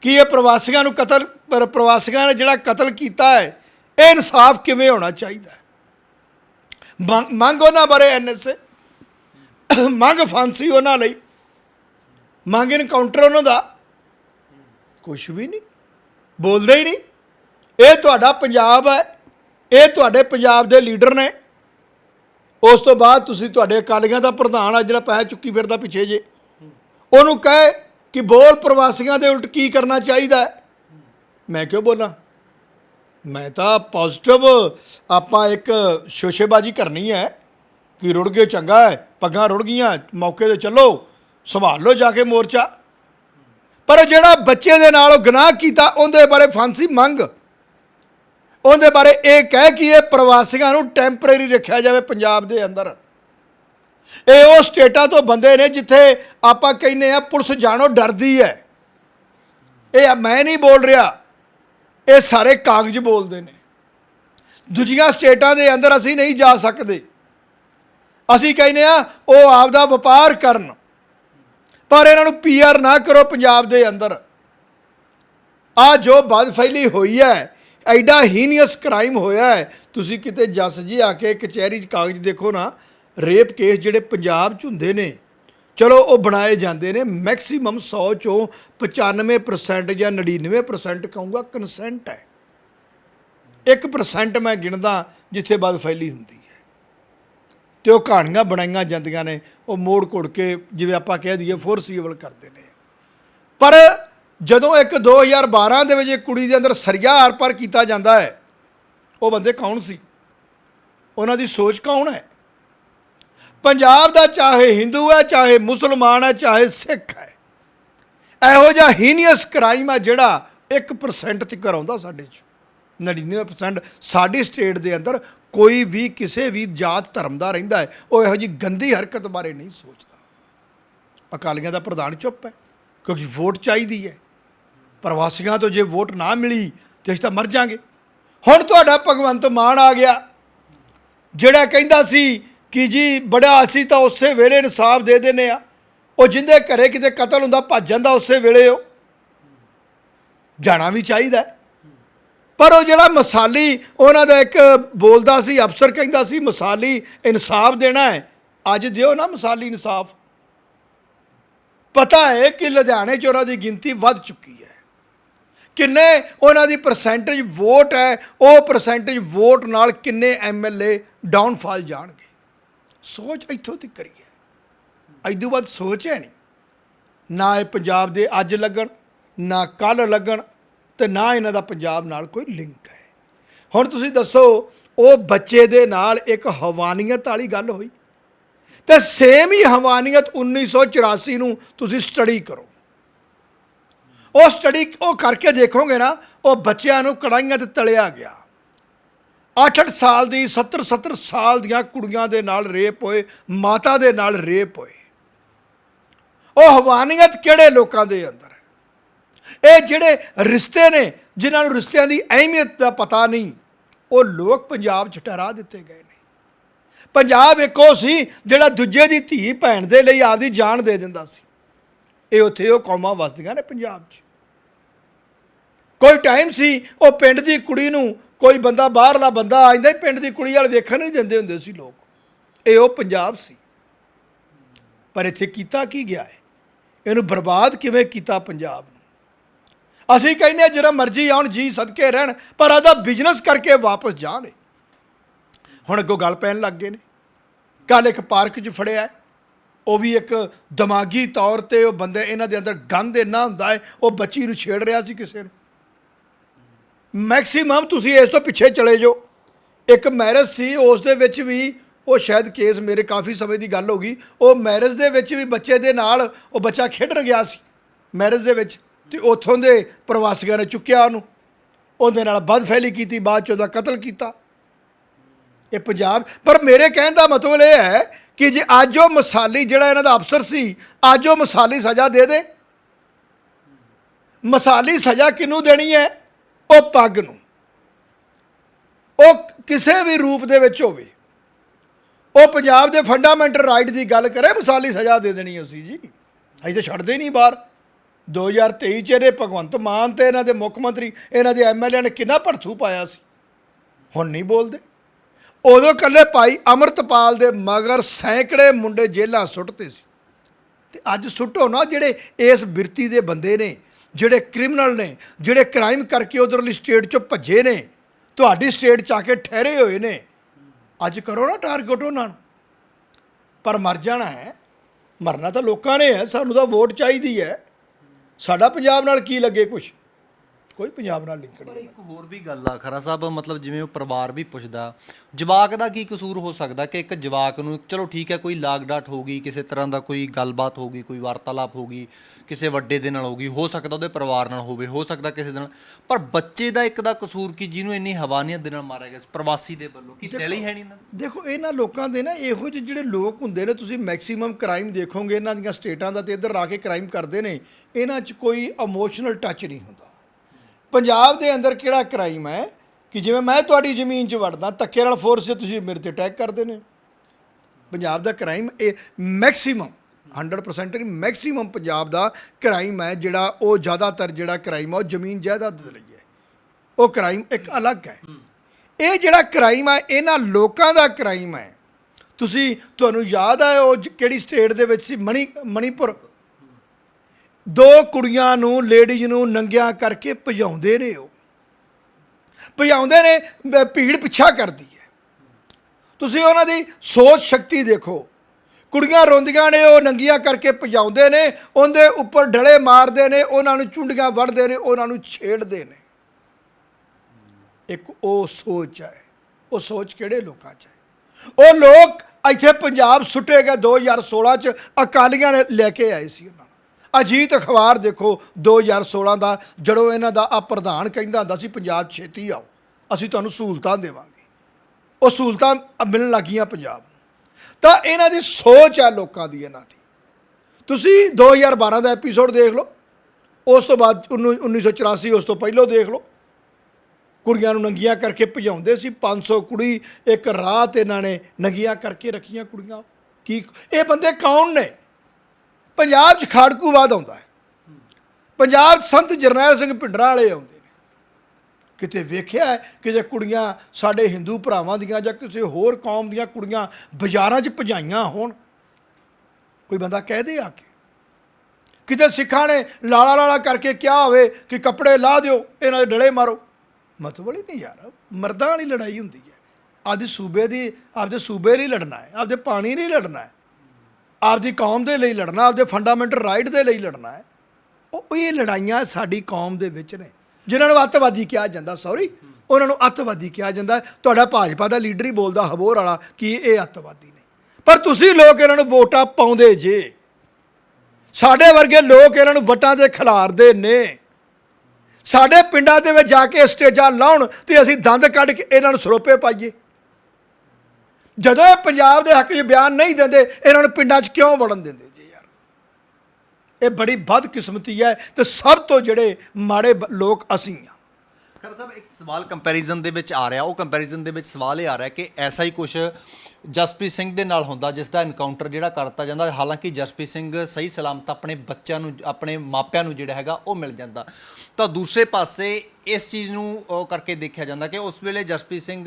S1: ਕਿ ਇਹ ਪ੍ਰਵਾਸੀਆਂ ਨੂੰ ਕਤਲ ਪ੍ਰਵਾਸੀਆਂ ਨੇ ਜਿਹੜਾ ਕਤਲ ਕੀਤਾ ਹੈ, ਇਹ ਇਨਸਾਫ ਕਿਵੇਂ ਹੋਣਾ ਚਾਹੀਦਾ ਹੈ? ਮੰਗ- ਮੰਗ ਉਹਨਾਂ ਬਾਰੇ ਐਨਐਸਏ ਮੰਗ ਫਾਂਸੀ ਉਹਨਾਂ ਲਈ। ਮੰਗ ਇਨਕਾਊਂਟਰ ਉਹਨਾਂ ਦਾ। ਕੁਝ ਵੀ ਨਹੀਂ। ਬੋਲਦੇ ਹੀ ਨਹੀਂ। ਇਹ ਤੁਹਾਡਾ ਪੰਜਾਬ ਹੈ, ਇਹ ਤੁਹਾਡੇ ਪੰਜਾਬ ਦੇ ਲੀਡਰ ਨੇ। ਉਸ ਤੋਂ ਬਾਅਦ ਤੁਸੀਂ ਤੁਹਾਡੇ ਅਕਾਲੀਆਂ ਦਾ ਪ੍ਰਧਾਨ ਆ, ਜਿਹੜਾ ਪੈਸੇ ਚੁੱਕੀ ਫਿਰਦਾ ਪਿੱਛੇ ਜੇ। ਉਹਨੂੰ ਕਹੇ ਕਿ ਬੋਲ ਪ੍ਰਵਾਸੀਆਂ ਦੇ ਉਲਟ ਕੀ ਕਰਨਾ ਚਾਹੀਦਾ ਮੈਂ ਕਿਉਂ ਬੋਲਾਂ? ਮੈਂ ਤਾਂ ਪੋਜ਼ਿਟਿਵ ਆਪਾਂ ਇੱਕ ਸ਼ੋਸ਼ੇਬਾਜ਼ੀ ਕਰਨੀ ਹੈ ਕਿ ਰੁੜ ਗਏ ਚੰਗਾ ਹੈ, ਪੱਗਾਂ ਰੁੜ ਗਈਆਂ, ਮੌਕੇ ਤੇ ਚੱਲੋ, ਸੰਭਾਲ ਲਓ ਜਾ ਕੇ ਮੋਰਚਾ। ਪਰ ਜਿਹੜਾ ਬੱਚੇ ਦੇ ਨਾਲ ਉਹ ਗੁਨਾਹ ਕੀਤਾ, ਉਹਦੇ ਬਾਰੇ ਫਾਂਸੀ ਮੰਗ। ਉਹਦੇ ਬਾਰੇ ਇਹ ਕਹਿ ਕਿ ਇਹ ਪ੍ਰਵਾਸੀਆਂ ਨੂੰ ਟੈਂਪਰੇਰੀ ਰੱਖਿਆ ਜਾਵੇ ਪੰਜਾਬ ਦੇ ਅੰਦਰ। ਇਹ ਉਹ ਸਟੇਟਾਂ ਤੋਂ ਬੰਦੇ ਨੇ ਜਿੱਥੇ ਆਪਾਂ ਕਹਿੰਦੇ ਆ ਪੁਲਿਸ ਜਾਣੋ ਡਰਦੀ ਹੈ। ਇਹ ਮੈਂ ਨਹੀਂ ਬੋਲ ਰਿਹਾ। ਇਹ ਸਾਰੇ ਕਾਗਜ਼ ਬੋਲਦੇ ਨੇ। ਦੂਜੀਆਂ ਸਟੇਟਾਂ ਦੇ ਅੰਦਰ ਅਸੀਂ ਨਹੀਂ ਜਾ ਸਕਦੇ। ਅਸੀਂ ਕਹਿੰਦੇ ਆ ਉਹ ਆਪਦਾ ਵਪਾਰ ਕਰਨ। ਪਰ ਇਹਨਾਂ ਨੂੰ ਪੀਆਰ ਨਾ ਕਰੋ ਪੰਜਾਬ ਦੇ ਅੰਦਰ। ਆ ਜੋ ਬਦ ਫੈਲੀ ਹੋਈ ਹੈ ਐਡਾ ਹੀਨੀਅਸ ਕ੍ਰਾਈਮ ਹੋਇਆ ਹੈ। ਤੁਸੀਂ ਕਿਤੇ ਜੱਸ ਜੀ ਆ ਕੇ ਕਚਹਿਰੀ 'ਚ ਕਾਗਜ਼ ਦੇਖੋ ਨਾ, ਰੇਪ ਕੇਸ ਜਿਹੜੇ ਪੰਜਾਬ 'ਚ ਹੁੰਦੇ ਨੇ, ਚਲੋ ਉਹ ਬਣਾਏ ਜਾਂਦੇ ਨੇ, ਮੈਕਸਿਮਮ 100 ਚੋਂ 95% ਜਾਂ 99% ਕਹੂੰਗਾ ਕੰਸੈਂਟ ਹੈ। 1% ਮੈਂ ਗਿਣਦਾ ਜਿੱਥੇ ਬਦ ਫੈਲੀ ਹੁੰਦੀ ਹੈ। ਤੇ ਉਹ ਕਹਾਣੀਆਂ ਬਣਾਈਆਂ ਜਾਂਦੀਆਂ ਨੇ, ਉਹ ਮੋੜ ਘੁੜ ਕੇ ਜਿਵੇਂ ਆਪਾਂ ਕਹਿ ਦਈਏ ਫੋਰਸੀਬਲ ਕਰਦੇ ਨੇ। ਪਰ ਜਦੋਂ ਇੱਕ 2012 ਦੇ ਵਿੱਚ ਇੱਕ ਕੁੜੀ ਦੇ ਅੰਦਰ ਸਰਿਆ ਆਰ-ਪਾਰ ਕੀਤਾ ਜਾਂਦਾ ਹੈ, ਉਹ ਬੰਦੇ ਕੌਣ ਸੀ? ਉਹਨਾਂ ਦੀ ਸੋਚ ਕੌਣ ਹੈ? ਪੰਜਾਬ ਦਾ ਚਾਹੇ ਹਿੰਦੂ ਹੈ, ਚਾਹੇ ਮੁਸਲਮਾਨ ਹੈ, ਚਾਹੇ ਸਿੱਖ ਹੈ, ਇਹੋ ਜਿਹਾ ਹੀਨੀਅਸ ਕ੍ਰਾਈਮ ਹੈ ਜਿਹੜਾ 1% ਤੱਕ ਆਉਂਦਾ ਸਾਡੇ 'ਚ। 99% ਸਾਡੀ ਸਟੇਟ ਦੇ ਅੰਦਰ ਕੋਈ ਵੀ ਕਿਸੇ ਵੀ ਜਾਤ ਧਰਮ ਦਾ ਰਹਿੰਦਾ ਹੈ, ਉਹ ਇਹੋ ਜੀ ਗੰਦੀ ਹਰਕਤ ਬਾਰੇ ਨਹੀਂ ਸੋਚਦਾ। ਅਕਾਲੀਆਂ ਦਾ ਪ੍ਰਧਾਨ ਚੁੱਪ ਹੈ, ਕਿਉਂਕਿ ਵੋਟ ਚਾਹੀਦੀ ਹੈ। ਪ੍ਰਵਾਸੀਆਂ ਤੋਂ ਜੇ ਵੋਟ ਨਾ ਮਿਲੀ ਤੇ ਅਸੀਂ ਤਾਂ ਮਰ ਜਾਾਂਗੇ। ਹੁਣ ਤੁਹਾਡਾ ਭਗਵੰਤ ਮਾਨ ਆ ਗਿਆ। ਜਿਹੜਾ ਕਹਿੰਦਾ ਸੀ ਕਿ ਜੀ ਬੜਾ ਅਸੀਂ ਤਾਂ ਉਸੇ ਵੇਲੇ ਇਨਸਾਫ ਦੇ ਦਿੰਦੇ ਆ ਉਹ ਜਿੰਦੇ ਘਰੇ ਕਿਤੇ ਕਤਲ ਹੁੰਦਾ, ਭੱਜ ਜਾਂਦਾ ਉਸੇ ਵੇਲੇ ਉਹ। ਜਾਣਾ ਵੀ ਚਾਹੀਦਾ। ਪਰ ਉਹ ਜਿਹੜਾ ਮਸਾਲੀ, ਉਹਨਾਂ ਦਾ ਇੱਕ ਬੋਲਦਾ ਸੀ, ਅਫਸਰ ਕਹਿੰਦਾ ਸੀ, ਮਸਾਲੀ ਇਨਸਾਫ ਦੇਣਾ ਹੈ। ਅੱਜ ਦਿਓ ਨਾ ਮਸਾਲੀ ਇਨਸਾਫ। ਪਤਾ ਹੈ ਕਿ ਲੁਧਿਆਣੇ 'ਚ ਉਹਨਾਂ ਦੀ ਗਿਣਤੀ ਵੱਧ ਚੁੱਕੀ ਹੈ। ਕਿੰਨੇ ਉਹਨਾਂ ਦੀ ਪਰਸੈਂਟੇਜ ਵੋਟ ਹੈ, ਉਹ ਪਰਸੈਂਟੇਜ ਵੋਟ ਨਾਲ ਕਿੰਨੇ ਐਮਐਲਏ ਡਾਊਨਫਾਲ ਜਾਣਗੇ? ਸੋਚ ਇੱਥੋਂ ਤੱਕ ਕਰੀ ਹੈ ਐਦੂ ਬਾਅਦ ਸੋਚ ਹੈ ਨਹੀਂ। ਨਾ ਇਹ ਪੰਜਾਬ ਦੇ ਅੱਜ ਲੱਗਣ, ਨਾ ਕੱਲ ਲੱਗਣ ਤੇ ਨਾ ਇਹਨਾਂ ਦਾ ਪੰਜਾਬ ਨਾਲ ਕੋਈ ਲਿੰਕ ਹੈ। ਹੁਣ ਤੁਸੀਂ ਦੱਸੋ, ਉਹ ਬੱਚੇ ਦੇ ਨਾਲ ਇੱਕ ਹਵਾਨੀਅਤ ਵਾਲੀ ਗੱਲ ਹੋਈ। ਤੇ ਸੇਮ ਹੀ ਹਵਾਨੀਅਤ 1984 ਨੂੰ ਤੁਸੀਂ ਸਟੱਡੀ ਕਰੋ। ਉਹ ਸਟੱਡੀ ਉਹ ਕਰਕੇ ਦੇਖੋਗੇ ਨਾ, ਉਹ ਬੱਚਿਆਂ ਨੂੰ ਕੜਾਈਆਂ ਤੇ ਤਲਿਆ ਗਿਆ। 8-8 ਸਾਲ ਦੀ 70-70 ਸਾਲ ਦੀਆਂ ਕੁੜੀਆਂ ਦੇ ਨਾਲ ਰੇਪ ਹੋਏ, ਮਾਤਾ ਦੇ ਨਾਲ ਰੇਪ ਹੋਏ। ਉਹ ਹਵਾਨੀਅਤ ਕਿਹੜੇ ਲੋਕਾਂ ਦੇ ਅੰਦਰ ਹੈ? ਇਹ ਜਿਹੜੇ ਰਿਸ਼ਤੇ ਨੇ, ਜਿਨ੍ਹਾਂ ਨੂੰ ਰਿਸ਼ਤਿਆਂ ਦੀ ਅਹਿਮੀਅਤ ਦਾ ਪਤਾ ਨਹੀਂ, ਉਹ ਲੋਕ ਪੰਜਾਬ 'ਚ ਠਹਿਰਾ ਦਿੱਤੇ ਗਏ ਨੇ। ਪੰਜਾਬ ਇੱਕ ਉਹ ਸੀ ਜਿਹੜਾ ਦੂਜੇ ਦੀ ਧੀ ਭੈਣ ਦੇ ਲਈ ਆਪਦੀ ਜਾਨ ਦੇ ਦਿੰਦਾ ਸੀ। ਇਹ ਉੱਥੇ ਉਹ ਕੌਮਾਂ ਵਸਦੀਆਂ ਨੇ ਪੰਜਾਬ 'ਚ। ਕੋਈ ਟਾਈਮ ਸੀ, ਉਹ ਪਿੰਡ ਦੀ ਕੁੜੀ ਨੂੰ ਕੋਈ ਬੰਦਾ ਬਾਹਰਲਾ ਬੰਦਾ ਆ ਜਾਂਦਾ ਪਿੰਡ ਦੀ ਕੁੜੀ ਵਾਲ ਵੇਖਣ ਨਹੀਂ ਦਿੰਦੇ ਹੁੰਦੇ ਸੀ ਲੋਕ। ਇਹ ਉਹ ਪੰਜਾਬ ਸੀ। ਪਰ ਇੱਥੇ ਕੀਤਾ ਕੀ ਗਿਆ ਹੈ? ਇਹਨੂੰ ਬਰਬਾਦ ਕਿਵੇਂ ਕੀਤਾ ਪੰਜਾਬ ਨੂੰ? ਅਸੀਂ ਕਹਿੰਦੇ ਹਾਂ, ਜਿਹੜਾ ਮਰਜ਼ੀ ਆਉਣ, ਜੀ ਸਦਕੇ ਰਹਿਣ, ਪਰ ਆਦਾ ਬਿਜ਼ਨਸ ਕਰਕੇ ਵਾਪਸ ਜਾਣ ਇਹ। ਹੁਣ ਅੱਗੋਂ ਗੱਲ ਪੈਣ ਲੱਗ ਗਏ ਨੇ। ਕੱਲ ਇੱਕ ਪਾਰਕ 'ਚ ਫੜਿਆ ਉਹ ਵੀ ਇੱਕ ਦਿਮਾਗੀ ਤੌਰ ਤੇ ਉਹ ਬੰਦੇ ਇਹਨਾਂ ਦੇ ਅੰਦਰ ਗੰਦ ਇੰਨਾ ਹੁੰਦਾ ਹੈ, ਉਹ ਬੱਚੀ ਨੂੰ ਛੇੜ ਰਿਹਾ ਸੀ ਕਿਸੇ ਨੂੰ। ਮੈਕਸਿਮਮ ਤੁਸੀਂ ਇਸ ਤੋਂ ਪਿੱਛੇ ਚਲੇ ਜਾਓ। ਇੱਕ ਮੈਰਿਜ ਸੀ, ਉਸ ਦੇ ਵਿੱਚ ਵੀ ਉਹ ਸ਼ਾਇਦ ਕੇਸ ਮੇਰੇ ਕਾਫੀ ਸਮੇਂ ਦੀ ਗੱਲ ਹੋ ਗਈ। ਉਹ ਮੈਰਿਜ ਦੇ ਵਿੱਚ ਵੀ ਬੱਚੇ ਦੇ ਨਾਲ ਉਹ ਬੱਚਾ ਖੇਡਣ ਗਿਆ ਸੀ ਮੈਰਿਜ ਦੇ ਵਿੱਚ। ਤੇ ਉੱਥੋਂ ਦੇ ਪ੍ਰਵਾਸੀਆਂ ਨੇ ਚੁੱਕਿਆ ਉਹਨੂੰ। ਉਹਦੇ ਨਾਲ ਬਦਫੈਲੀ ਕੀਤੀ, ਬਾਅਦ ਚ ਉਹਦਾ ਕਤਲ ਕੀਤਾ। ਇਹ ਪੰਜਾਬ, ਪਰ ਮੇਰੇ ਕਹਿਣ ਦਾ ਮਤਲਬ ਇਹ ਹੈ ਕਿ ਜੇ ਅੱਜ ਉਹ ਮਸਾਲੀ ਜਿਹੜਾ ਇਹਨਾਂ ਦਾ ਅਫਸਰ ਸੀ, ਅੱਜ ਉਹ ਮਸਾਲੀ ਸਜ਼ਾ ਦੇ ਦੇ। ਮਸਾਲੀ ਸਜ਼ਾ ਕਿਹਨੂੰ ਦੇਣੀ ਹੈ? ਉਹ ਪੱਗ ਨੂੰ। ਉਹ ਕਿਸੇ ਵੀ ਰੂਪ ਦੇ ਵਿੱਚ ਹੋਵੇ। ਉਹ ਪੰਜਾਬ ਦੇ ਫੰਡਾਮੈਂਟਲ ਰਾਈਟ ਦੀ ਗੱਲ ਕਰੇ, ਮਸਾਲੀ ਸਜ਼ਾ ਦੇ ਦੇਣੀ ਅਸੀਂ ਜੀ। ਅਸੀਂ ਤਾਂ ਛੱਡਦੇ ਨਹੀਂ ਬਾਹਰ। 2023 ਚ ਇਹਨੇ ਭਗਵੰਤ ਮਾਨ ਤੇ ਇਹਨਾਂ ਦੇ ਮੁੱਖ ਮੰਤਰੀ, ਇਹਨਾਂ ਦੇ ਐਮਐਲਏ ਨੇ ਕਿੰਨਾ ਭੜਥੂ ਪਾਇਆ ਸੀ। ਹੁਣ ਨਹੀਂ ਬੋਲਦੇ। ਉਦੋਂ ਕੱਲੇ ਭਾਈ ਅਮਰਤਪਾਲ ਦੇ ਮਗਰ ਸੈਂਕੜੇ ਮੁੰਡੇ ਜੇਲਾਂ ਸੁੱਟਦੇ ਸੀ। ਤੇ ਅੱਜ ਸੁੱਟੋ ਨਾ ਜਿਹੜੇ ਇਸ ਬਿਰਤੀ ਦੇ ਬੰਦੇ ਨੇ, ਜਿਹੜੇ ਕ੍ਰਿਮੀਨਲ ਨੇ, ਜਿਹੜੇ ਕ੍ਰਾਈਮ ਕਰਕੇ ਉਧਰਲੀ ਸਟੇਟ ਚੋਂ ਭੱਜੇ ਨੇ, ਤੁਹਾਡੀ ਸਟੇਟ ਚ ਆ ਕੇ ਠਹਿਰੇ ਹੋਏ ਨੇ। ਅੱਜ ਕਰੋ ਨਾ ਟਾਰਗੇਟ ਉਹਨਾਂ ਨੂੰ। ਪਰ ਮਰ ਜਾਣਾ ਹੈ। ਮਰਨਾ ਤਾਂ ਲੋਕਾਂ ਨੇ ਹੈ, ਸਾਨੂੰ ਤਾਂ ਵੋਟ ਚਾਹੀਦੀ ਹੈ। ਸਾਡਾ ਪੰਜਾਬ ਨਾਲ ਕੀ ਲੱਗੇ ਕੁਛ? ਕੋਈ ਪੰਜਾਬ ਨਾਲ ਲਿੰਕ
S2: ਪਰ
S1: ਨਹੀਂ
S2: ਇੱਕ ਹੋਰ ਵੀ ਗੱਲ ਆ ਖਰਾ ਸਾਹਿਬ ਮਤਲਬ ਜਿਵੇਂ ਉਹ ਪਰਿਵਾਰ ਵੀ ਪੁੱਛਦਾ ਜਵਾਕ ਦਾ ਕੀ ਕਸੂਰ ਹੋ ਸਕਦਾ ਕਿ ਇੱਕ ਜਵਾਕ ਨੂੰ ਚਲੋ ਠੀਕ ਹੈ ਕੋਈ ਲਾਗ ਡਾਟ ਹੋ ਗਈ ਕਿਸੇ ਤਰ੍ਹਾਂ ਦਾ ਕੋਈ ਗੱਲਬਾਤ ਹੋ ਗਈ ਕੋਈ ਵਾਰਤਾਲਾਪ ਹੋ ਗਈ ਕਿਸੇ ਵੱਡੇ ਦੇ ਨਾਲ ਹੋ ਗਈ ਹੋ ਸਕਦਾ ਉਹਦੇ ਪਰਿਵਾਰ ਨਾਲ ਹੋਵੇ ਹੋ ਸਕਦਾ ਕਿਸੇ ਦੇ ਨਾਲ ਪਰ ਬੱਚੇ ਦਾ ਇੱਕ ਦਾ ਕਸੂਰ ਕੀ ਜਿਹਨੂੰ ਇੰਨੀ ਹਵਾਨੀਅਤ ਦੇ ਨਾਲ ਮਾਰਿਆ ਗਿਆ ਪ੍ਰਵਾਸੀ ਦੇ ਵੱਲੋਂ ਕੀ ਦਿਲ ਹੀ ਹੈ ਨਹੀਂ ਇਹਨਾਂ ਦਾ?
S1: ਦੇਖੋ ਇਹਨਾਂ ਲੋਕਾਂ ਦੇ ਨਾ ਇਹੋ ਜਿਹੇ ਜਿਹੜੇ ਲੋਕ ਹੁੰਦੇ ਨੇ ਤੁਸੀਂ ਮੈਕਸਿਮਮ ਕ੍ਰਾਈਮ ਦੇਖੋਗੇ ਇਹਨਾਂ ਦੀਆਂ ਸਟੇਟਾਂ ਦਾ ਤੇ ਇੱਧਰ ਆ ਕੇ ਕ੍ਰਾਈਮ ਕਰਦੇ ਨੇ ਇਹਨਾਂ 'ਚ ਕੋਈ ਇਮੋਸ਼ਨਲ ਟੱਚ ਨਹੀਂ ਹੁੰਦਾ ਪੰਜਾਬ ਦੇ ਅੰਦਰ ਕਿਹੜਾ ਕ੍ਰਾਈਮ ਹੈ ਕਿ ਜਿਵੇਂ ਮੈਂ ਤੁਹਾਡੀ ਜ਼ਮੀਨ 'ਚ ਵੜਦਾ, ਧੱਕੇ ਨਾਲ ਫੋਰਸ ਤੇ ਤੁਸੀਂ ਮੇਰੇ ਤੇ ਅਟੈਕ ਕਰਦੇ ਨੇ? ਪੰਜਾਬ ਦਾ ਕ੍ਰਾਈਮ ਇਹ ਮੈਕਸਿਮਮ 100% ਨਹੀਂ ਮੈਕਸਿਮਮ ਪੰਜਾਬ ਦਾ ਕ੍ਰਾਈਮ ਹੈ ਜਿਹੜਾ ਉਹ ਜ਼ਿਆਦਾਤਰ ਜਿਹੜਾ ਕ੍ਰਾਈਮ ਹੈ, ਉਹ ਜ਼ਮੀਨ ਜਾਇਦਾਦ ਦੇ ਲਈ ਹੈ। ਉਹ ਕ੍ਰਾਈਮ ਇੱਕ ਅਲੱਗ ਹੈ। ਇਹ ਜਿਹੜਾ ਕ੍ਰਾਈਮ ਹੈ, ਇਹਨਾਂ ਲੋਕਾਂ ਦਾ ਕ੍ਰਾਈਮ ਹੈ। ਤੁਸੀਂ, ਤੁਹਾਨੂੰ ਯਾਦ ਹੈ ਉਹ ਕਿਹੜੀ ਸਟੇਟ ਦੇ ਵਿੱਚ ਸੀ? ਮਣੀ, ਮਣੀਪੁਰ? ਦੋ ਕੁੜੀਆਂ ਨੂੰ ਲੇਡੀਜ਼ ਨੂੰ ਨੰਗਿਆਂ ਕਰਕੇ ਭਜਾਉਂਦੇ ਨੇ ਉਹ। ਭਜਾਉਂਦੇ ਨੇ ਭੀੜ ਪਿੱਛਾ ਕਰਦੀ ਹੈ। ਤੁਸੀਂ ਉਹਨਾਂ ਦੀ ਸੋਚ ਸ਼ਕਤੀ ਦੇਖੋ। ਕੁੜੀਆਂ ਰੋਂਦੀਆਂ ਨੇ, ਉਹ ਨੰਗੀਆਂ ਕਰਕੇ ਭਜਾਉਂਦੇ ਨੇ, ਉਹਦੇ ਉੱਪਰ ਡਲੇ ਮਾਰਦੇ ਨੇ, ਉਹਨਾਂ ਨੂੰ ਚੁੰਡੀਆਂ ਵੜਦੇ ਨੇ, ਉਹਨਾਂ ਨੂੰ ਛੇੜਦੇ ਨੇ। ਇੱਕ ਉਹ ਸੋਚ ਹੈ। ਉਹ ਸੋਚ ਕਿਹੜੇ ਲੋਕਾਂ 'ਚ ਹੈ? ਉਹ ਲੋਕ ਇੱਥੇ ਪੰਜਾਬ ਸੁੱਟੇ ਗਏ 2016 'ਚ ਅਕਾਲੀਆਂ ਨੇ ਲੈ ਕੇ ਆਏ ਸੀ ਉਹਨਾਂ ਨੂੰ। ਅਜੀਤ ਅਖਬਾਰ ਦੇਖੋ 2016 ਦਾ, ਜਦੋਂ ਇਹਨਾਂ ਦਾ ਆ ਪ੍ਰਧਾਨ ਕਹਿੰਦਾ ਹੁੰਦਾ ਸੀ, ਪੰਜਾਬ ਛੇਤੀ ਆਓ। ਅਸੀਂ ਤੁਹਾਨੂੰ ਸਹੂਲਤਾਂ ਦੇਵਾਂਗੇ। ਉਹ ਸਹੂਲਤਾਂ ਮਿਲਣ ਲੱਗੀਆਂ ਪੰਜਾਬ ਨੂੰ। ਤਾਂ ਇਹਨਾਂ ਦੀ ਸੋਚ ਹੈ ਲੋਕਾਂ ਦੀ, ਇਹਨਾਂ ਦੀ। ਤੁਸੀਂ 2012 ਦਾ ਐਪੀਸੋਡ ਦੇਖ ਲਓ। ਉਸ ਤੋਂ ਬਾਅਦ 19 1984 ਉਸ ਤੋਂ ਪਹਿਲਾਂ ਦੇਖ ਲਓ। ਕੁੜੀਆਂ ਨੂੰ ਨੰਗੀਆਂ ਕਰਕੇ ਭਜਾਉਂਦੇ ਸੀ 500 ਕੁੜੀ ਇੱਕ ਰਾਤ ਇਹਨਾਂ ਨੇ ਨੰਗੀਆਂ ਕਰਕੇ ਰੱਖੀਆਂ ਕੁੜੀਆਂ। ਕੀ, ਇਹ ਬੰਦੇ ਕੌਣ ਨੇ? ਪੰਜਾਬ 'ਚ ਖਾੜਕੂਵਾਦ ਆਉਂਦਾ ਹੈ। ਪੰਜਾਬ 'ਚ ਸੰਤ ਜਰਨੈਲ ਸਿੰਘ ਭਿੰਡਰਾਂ ਵਾਲੇ ਆਉਂਦੇ ਨੇ। ਕਿਤੇ ਵੇਖਿਆ ਕਿ ਜੇ ਕੁੜੀਆਂ ਸਾਡੇ ਹਿੰਦੂ ਭਰਾਵਾਂ ਦੀਆਂ ਜਾਂ ਕਿਸੇ ਹੋਰ ਕੌਮ ਦੀਆਂ ਕੁੜੀਆਂ ਬਾਜ਼ਾਰਾਂ 'ਚ ਭਜਾਈਆਂ ਹੋਣ, ਕੋਈ ਬੰਦਾ ਕਹਿ ਦੇ ਆ ਕੇ। ਕਿਤੇ ਸਿੱਖਾਂ ਨੇ ਲਾਲਾ ਲਾਲਾ ਕਰਕੇ ਕਿਹਾ ਹੋਵੇ ਕਿ ਕੱਪੜੇ ਲਾ ਦਿਓ, ਇਹਨਾਂ ਦੇ ਡਲੇ ਮਾਰੋ। ਮਤਲਬ ਹੀ ਨਹੀਂ ਯਾਰ, ਮਰਦਾਂ ਵਾਲੀ ਲੜਾਈ ਹੁੰਦੀ ਹੈ। ਆਪਦੇ ਸੂਬੇ ਦੀ, ਆਪਦੇ ਸੂਬੇ ਲਈ ਲੜਨਾ ਹੈ, ਆਪਦੇ ਪਾਣੀ ਲਈ ਲੜਨਾ ਹੈ। ਆਪਦੀ ਕੌਮ ਦੇ ਲਈ ਲੜਨਾ, ਆਪਦੇ ਫੰਡਾਮੈਂਟਲ ਰਾਈਟ ਦੇ ਲਈ ਲੜਨਾ ਹੈ। ਉਹ ਇਹ ਲੜਾਈਆਂ ਸਾਡੀ ਕੌਮ ਦੇ ਵਿੱਚ ਨੇ। ਜਿਨ੍ਹਾਂ ਨੂੰ ਅੱਤਵਾਦੀ ਕਿਹਾ ਜਾਂਦਾ ਸੌਰੀ ਉਹਨਾਂ ਨੂੰ ਅੱਤਵਾਦੀ ਕਿਹਾ ਜਾਂਦਾ ਤੁਹਾਡਾ ਭਾਜਪਾ ਦਾ ਲੀਡਰ ਹੀ ਬੋਲਦਾ, ਹਬੋਰ ਵਾਲਾ, ਕਿ ਇਹ ਅੱਤਵਾਦੀ ਨੇ। ਪਰ ਤੁਸੀਂ ਲੋਕ ਇਹਨਾਂ ਨੂੰ ਵੋਟਾਂ ਪਾਉਂਦੇ ਜੇ। ਸਾਡੇ ਵਰਗੇ ਲੋਕ ਇਹਨਾਂ ਨੂੰ ਵਟਾਂ ਦੇ ਖਿਲਾਰਦੇ ਨੇ। ਸਾਡੇ ਪਿੰਡਾਂ ਦੇ ਵਿੱਚ ਜਾ ਕੇ ਸਟੇਜਾਂ ਲਾਉਣ ਤੇ ਅਸੀਂ ਦੰਦ ਕੱਢ ਕੇ ਇਹਨਾਂ ਨੂੰ ਸਰੋਪੇ ਪਾਈਏ। ਜਦੋਂ ਇਹ ਪੰਜਾਬ ਦੇ ਹੱਕ 'ਚ ਬਿਆਨ ਨਹੀਂ ਦਿੰਦੇ, ਇਹਨਾਂ ਨੂੰ ਪਿੰਡਾਂ 'ਚ ਕਿਉਂ ਵੜਨ ਦਿੰਦੇ ਜੀ ਯਾਰ? ਇਹ ਬੜੀ ਬਦਕਿਸਮਤੀ ਹੈ ਤੇ ਸਭ ਤੋਂ ਜਿਹੜੇ ਮਾੜੇ ਬ- ਲੋਕ ਅਸੀਂ ਆ
S2: ਖਰ ਸਾਹਿਬ, ਇੱਕ ਸਵਾਲ ਕੰਪੈਰੀਜ਼ਨ ਦੇ ਵਿੱਚ ਆ ਰਿਹਾ, ਉਹ ਕੰਪੈਰੀਜ਼ਨ ਦੇ ਵਿੱਚ ਸਵਾਲ ਇਹ ਆ ਰਿਹਾ ਕਿ ਐਸਾ ਹੀ ਕੁਝ ਜਸਪ੍ਰੀਤ ਸਿੰਘ ਦੇ ਨਾਲ ਹੁੰਦਾ ਜਿਸ ਦਾ ਐਨਕਾਊਂਟਰ ਜਿਹੜਾ ਕਰਤਾ ਜਾਂਦਾ ਹਾਲਾਂਕਿ ਜਸਪ੍ਰੀਤ ਸਿੰਘ ਸਹੀ ਸਲਾਮਤ ਆਪਣੇ ਬੱਚਿਆਂ ਨੂੰ ਆਪਣੇ ਮਾਪਿਆਂ ਨੂੰ ਜਿਹੜਾ ਹੈਗਾ ਉਹ ਮਿਲ ਜਾਂਦਾ। ਤਾਂ ਦੂਸਰੇ ਪਾਸੇ ਇਸ ਚੀਜ਼ ਨੂੰ ਕਰਕੇ ਦੇਖਿਆ ਜਾਂਦਾ ਕਿ ਉਸ ਵੇਲੇ ਜਸਪ੍ਰੀਤ ਸਿੰਘ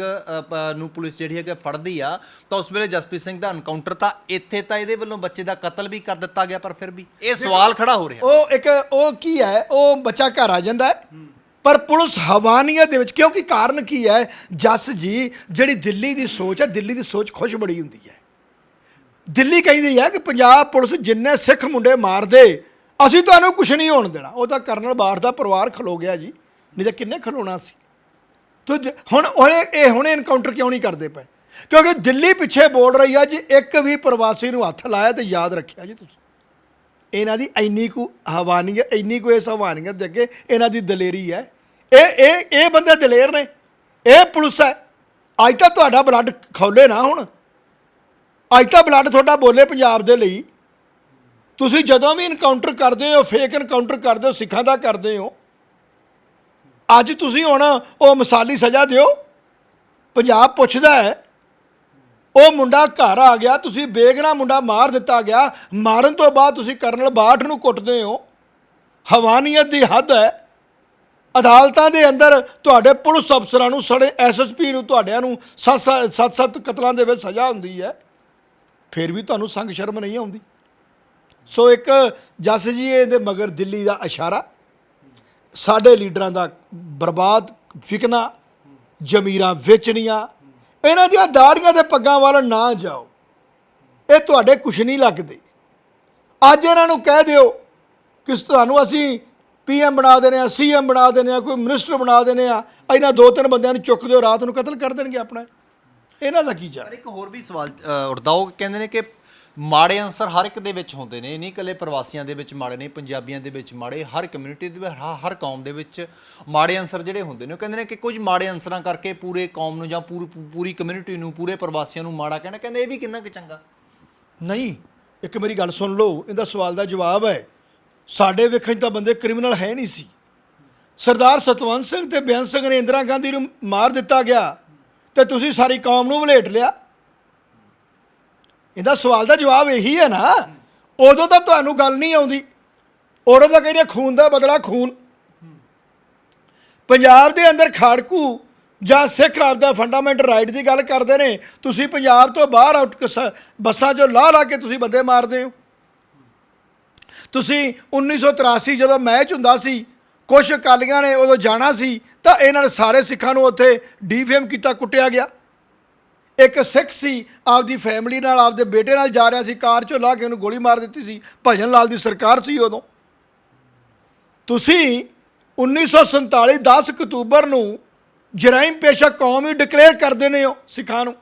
S2: ਨੂੰ ਪੁਲਿਸ ਜਿਹੜੀ ਹੈਗਾ ਫੜਦੀ ਆ ਤਾਂ ਉਸ ਵੇਲੇ ਜਸਪ੍ਰੀਤ ਸਿੰਘ ਦਾ ਐਨਕਾਊਂਟਰ ਤਾਂ ਇੱਥੇ ਤਾਂ ਇਹਦੇ ਵੱਲੋਂ ਬੱਚੇ ਦਾ ਕਤਲ ਵੀ ਕਰ ਦਿੱਤਾ ਗਿਆ ਪਰ ਫਿਰ ਵੀ ਇਹ ਸਵਾਲ ਖੜਾ ਹੋ ਰਿਹਾ।
S1: ਉਹ ਇੱਕ ਉਹ ਕੀ ਹੈ? ਉਹ ਬੱਚਾ ਘਰ ਆ ਜਾਂਦਾ ਹੈ। ਪਰ ਪੁਲਿਸ ਹਵਾਨੀਅਤ ਦੇ ਵਿੱਚ, ਕਿਉਂਕਿ ਕਾਰਨ ਕੀ ਹੈ? ਜੱਸ ਜੀ, ਜਿਹੜੀ ਦਿੱਲੀ ਦੀ ਸੋਚ ਹੈ, ਦਿੱਲੀ ਦੀ ਸੋਚ ਖੁਸ਼ ਬੜੀ ਹੁੰਦੀ ਹੈ। ਦਿੱਲੀ ਕਹਿੰਦੀ ਹੈ ਕਿ ਪੰਜਾਬ ਪੁਲਿਸ ਜਿੰਨੇ ਸਿੱਖ ਮੁੰਡੇ ਮਾਰਦੇ, ਅਸੀਂ ਤੁਹਾਨੂੰ ਕੁਝ ਨਹੀਂ ਹੋਣ ਦੇਣਾ। ਉਹ ਤਾਂ ਕਰਨਲ ਬਾਰ ਦਾ ਪਰਿਵਾਰ ਖਲੋ ਗਿਆ ਜੀ, ਨਹੀਂ ਤਾਂ ਕਿੰਨੇ ਖਲੋਣਾ ਸੀ। ਤੋ ਹੁਣ ਉਹਨੇ, ਇਹ ਹੁਣੇ ਇਨਕਾਊਂਟਰ ਕਿਉਂ ਨਹੀਂ ਕਰਦੇ ਪਏ? ਕਿਉਂਕਿ ਦਿੱਲੀ ਪਿੱਛੇ ਬੋਲ ਰਹੀ ਆ ਜੀ, ਇੱਕ ਵੀ ਪ੍ਰਵਾਸੀ ਨੂੰ ਹੱਥ ਲਾਇਆ ਤੇ ਯਾਦ ਰੱਖਿਆ ਜੀ ਤੁਸੀਂ। ਇਹਨਾਂ ਦੀ ਇੰਨੀ ਕੁ ਹਵਾਨੀਅਤ ਇੰਨੀ ਕੁ ਇਸ ਹਵਾਨੀਅਤ ਦੇ ਅੱਗੇ ਇਹਨਾਂ ਦੀ ਦਲੇਰੀ ਹੈ। ਇਹ ਇਹ ਇਹ ਬੰਦੇ ਦਲੇਰ ਨੇ। ਇਹ ਪੁਲਿਸ ਹੈ। ਅੱਜ ਤਾਂ ਤੁਹਾਡਾ ਬਲੱਡ ਖੌਲੇ ਨਾ ਹੁਣ। ਅੱਜ ਤਾਂ ਬਲੱਡ ਤੁਹਾਡਾ ਬੋਲੇ ਪੰਜਾਬ ਦੇ ਲਈ। ਤੁਸੀਂ ਜਦੋਂ ਵੀ ਇਨਕਾਊਂਟਰ ਕਰਦੇ ਹੋ ਫੇਕ ਇਨਕਾਊਂਟਰ ਕਰਦੇ ਹੋ, ਸਿੱਖਾਂ ਦਾ ਕਰਦੇ ਹੋ, ਅੱਜ ਤੁਸੀਂ ਹੁਣ ਉਹ ਮਿਸਾਲੀ ਸਜ਼ਾ ਦਿਓ। ਪੰਜਾਬ ਪੁੱਛਦਾ ਹੈ ਉਹ ਮੁੰਡਾ ਘਰ ਆ ਗਿਆ, ਤੁਸੀਂ ਬੇਗਨਾ ਮੁੰਡਾ ਮਾਰ ਦਿੱਤਾ ਗਿਆ, ਮਾਰਨ ਤੋਂ ਬਾਅਦ ਤੁਸੀਂ ਕਰਨਲ ਬਾਠ ਨੂੰ ਕੁੱਟਦੇ ਹੋ। ਹਵਾਨੀਅਤ ਦੀ ਹੱਦ ਹੈ। ਅਦਾਲਤਾਂ ਦੇ ਅੰਦਰ ਤੁਹਾਡੇ ਪੁਲਿਸ ਅਫਸਰਾਂ ਨੂੰ ਸੜੇ ਐਸਐਸਪੀ ਨੂੰ ਤੁਹਾਡਿਆਂ ਨੂੰ ਸੱਤ ਸੱਤ ਸੱਤ ਸੱਤ ਕਤਲਾਂ ਦੇ ਵਿੱਚ ਸਜ਼ਾ ਹੁੰਦੀ ਹੈ। ਫਿਰ ਵੀ ਤੁਹਾਨੂੰ ਸੰਗ ਸ਼ਰਮ ਨਹੀਂ ਆਉਂਦੀ। ਸੋ ਇੱਕ ਜੱਸ ਜੀ ਇਹਦੇ ਮਗਰ ਦਿੱਲੀ ਦਾ ਇਸ਼ਾਰਾ, ਸਾਡੇ ਲੀਡਰਾਂ ਦਾ ਬਰਬਾਦ ਫਿਕਣਾ ਜ਼ਮੀਰਾਂ ਵੇਚਣੀਆਂ ਇਹਨਾਂ ਦੀਆਂ ਦਾੜੀਆਂ ਦੇ ਪੱਗਾਂ ਵੱਲ ਨਾ ਜਾਓ। ਇਹ ਤੁਹਾਡੇ ਕੁਛ ਨਹੀਂ ਲੱਗਦੇ। ਅੱਜ ਇਹਨਾਂ ਨੂੰ ਕਹਿ ਦਿਓ ਕਿ ਤੁਹਾਨੂੰ ਅਸੀਂ ਪੀਐਮ ਬਣਾ ਦੇਣੇ ਆ ਸੀਐਮ ਬਣਾ ਦੇਣੇ ਆ ਕੋਈ ਮਿਨਿਸਟਰ ਬਣਾ ਦੇਣੇ ਆ ਇਹਨਾਂ ਦੋ ਤਿੰਨ ਬੰਦਿਆਂ ਨੂੰ ਚੁੱਕ ਦਿਓ ਰਾਤ ਨੂੰ ਕਤਲ ਕਰ ਦੇਣਗੇ ਆਪਣਾ। ਇਹਨਾਂ ਦਾ ਕੀ ਜਾਣ?
S2: ਇੱਕ ਹੋਰ ਵੀ ਸਵਾਲ ਅ, ਉੱਠਦਾ ਉਹ ਕਹਿੰਦੇ ਨੇ ਕਿ ਮਾੜੇ ਅਨਸਰ ਹਰ ਇੱਕ ਦੇ ਵਿੱਚ ਹੁੰਦੇ ਨੇ, ਨਹੀਂ ਇਕੱਲੇ ਪ੍ਰਵਾਸੀਆਂ ਦੇ ਵਿੱਚ ਮਾੜੇ ਨੇ, ਪੰਜਾਬੀਆਂ ਦੇ ਵਿੱਚ ਮਾੜੇ, ਹਰ ਕਮਿਊਨਿਟੀ ਦੇ ਵਿੱਚ ਹ- ਹਰ ਕੌਮ ਦੇ ਵਿੱਚ ਮਾੜੇ ਅਨਸਰ ਜਿਹੜੇ ਹੁੰਦੇ ਨੇ, ਉਹ ਕਹਿੰਦੇ ਨੇ ਕਿ ਕੁਝ ਮਾੜੇ ਅਨਸਰਾਂ ਕਰਕੇ ਪੂਰੇ ਕੌਮ ਨੂੰ ਜਾਂ ਪੂਰੀ ਪੂਰੀ ਕਮਿਊਨਿਟੀ ਨੂੰ, ਪੂਰੇ ਪ੍ਰਵਾਸੀਆਂ ਨੂੰ ਮਾੜਾ ਕਹਿਣਾ, ਕਹਿੰਦੇ ਇਹ ਵੀ ਕਿੰਨਾ ਕੁ ਚੰਗਾ?
S1: ਨਹੀਂ, ਇੱਕ ਮੇਰੀ ਗੱਲ ਸੁਣ ਲਓ, ਇਹਦਾ ਸਵਾਲ ਦਾ ਜਵਾਬ ਹੈ, ਸਾਡੇ ਵੇਖਣ 'ਚ ਤਾਂ ਬੰਦੇ ਕ੍ਰਿਮੀਨਲ ਹੈ ਨਹੀਂ ਸੀ। ਸਰਦਾਰ ਸਤਵੰਤ ਸਿੰਘ ਤੇ ਬੇਅੰਤ ਸਿੰਘ ਨੇ ਇੰਦਰਾ ਗਾਂਧੀ ਨੂੰ ਮਾਰ ਦਿੱਤਾ ਗਿਆ, ਤੇ ਤੁਸੀਂ ਸਾਰੀ ਕੌਮ ਨੂੰ ਵਲੇਟ ਲਿਆ। ਇਹਦਾ ਸਵਾਲ ਦਾ ਜਵਾਬ ਇਹੀ ਹੈ ਨਾ, ਉਦੋਂ ਤਾਂ ਤੁਹਾਨੂੰ ਗੱਲ ਨਹੀਂ ਆਉਂਦੀ। ਉਦੋਂ ਤਾਂ ਕਹਿੰਦੇ ਖੂਨ ਦਾ ਬਦਲਾ ਖੂਨ। ਪੰਜਾਬ ਦੇ ਅੰਦਰ ਖਾੜਕੂ ਜਾਂ ਸਿੱਖ ਆਪ ਦਾ ਫੰਡਾਮੈਂਟਲ ਰਾਈਟ ਦੀ ਗੱਲ ਕਰਦੇ ਨੇ, ਤੁਸੀਂ ਪੰਜਾਬ ਤੋਂ ਬਾਹਰ ਆਊਟ ਕ- ਬੱਸਾਂ 'ਚੋਂ ਲਾਹ ਲਾ ਕੇ ਤੁਸੀਂ ਬੰਦੇ ਮਾਰਦੇ ਹੋ। ਤੁਸੀਂ 1983 ਜਦੋਂ ਮੈਚ ਹੁੰਦਾ ਸੀ ਕੁਝ ਅਕਾਲੀਆਂ ਨੇ ਉਦੋਂ ਜਾਣਾ ਸੀ, ਤਾਂ ਇਹਨਾਂ ਨੇ ਸਾਰੇ ਸਿੱਖਾਂ ਨੂੰ ਉੱਥੇ ਡੀਫੇਮ ਕੀਤਾ, ਕੁੱਟਿਆ ਗਿਆ। ਇੱਕ ਸਿੱਖ ਸੀ, ਆਪਦੀ ਫੈਮਿਲੀ ਨਾਲ, ਆਪਦੇ ਬੇਟੇ ਨਾਲ ਜਾ ਰਿਹਾ ਸੀ, ਕਾਰ 'ਚੋਂ ਲਾ ਕੇ ਉਹਨੂੰ ਗੋਲੀ ਮਾਰ ਦਿੱਤੀ ਸੀ। ਭਜਨ ਲਾਲ ਦੀ ਸਰਕਾਰ ਸੀ ਉਦੋਂ। ਤੁਸੀਂ 1947 10 ਅਕਤੂਬਰ ਨੂੰ ਜਰਾਇਮ ਪੇਸ਼ਾ ਕੌਮ ਹੀ ਡਿਕਲੇਅਰ ਕਰ ਦਿੰਦੇ ਹੋ ਸਿੱਖਾਂ ਨੂੰ।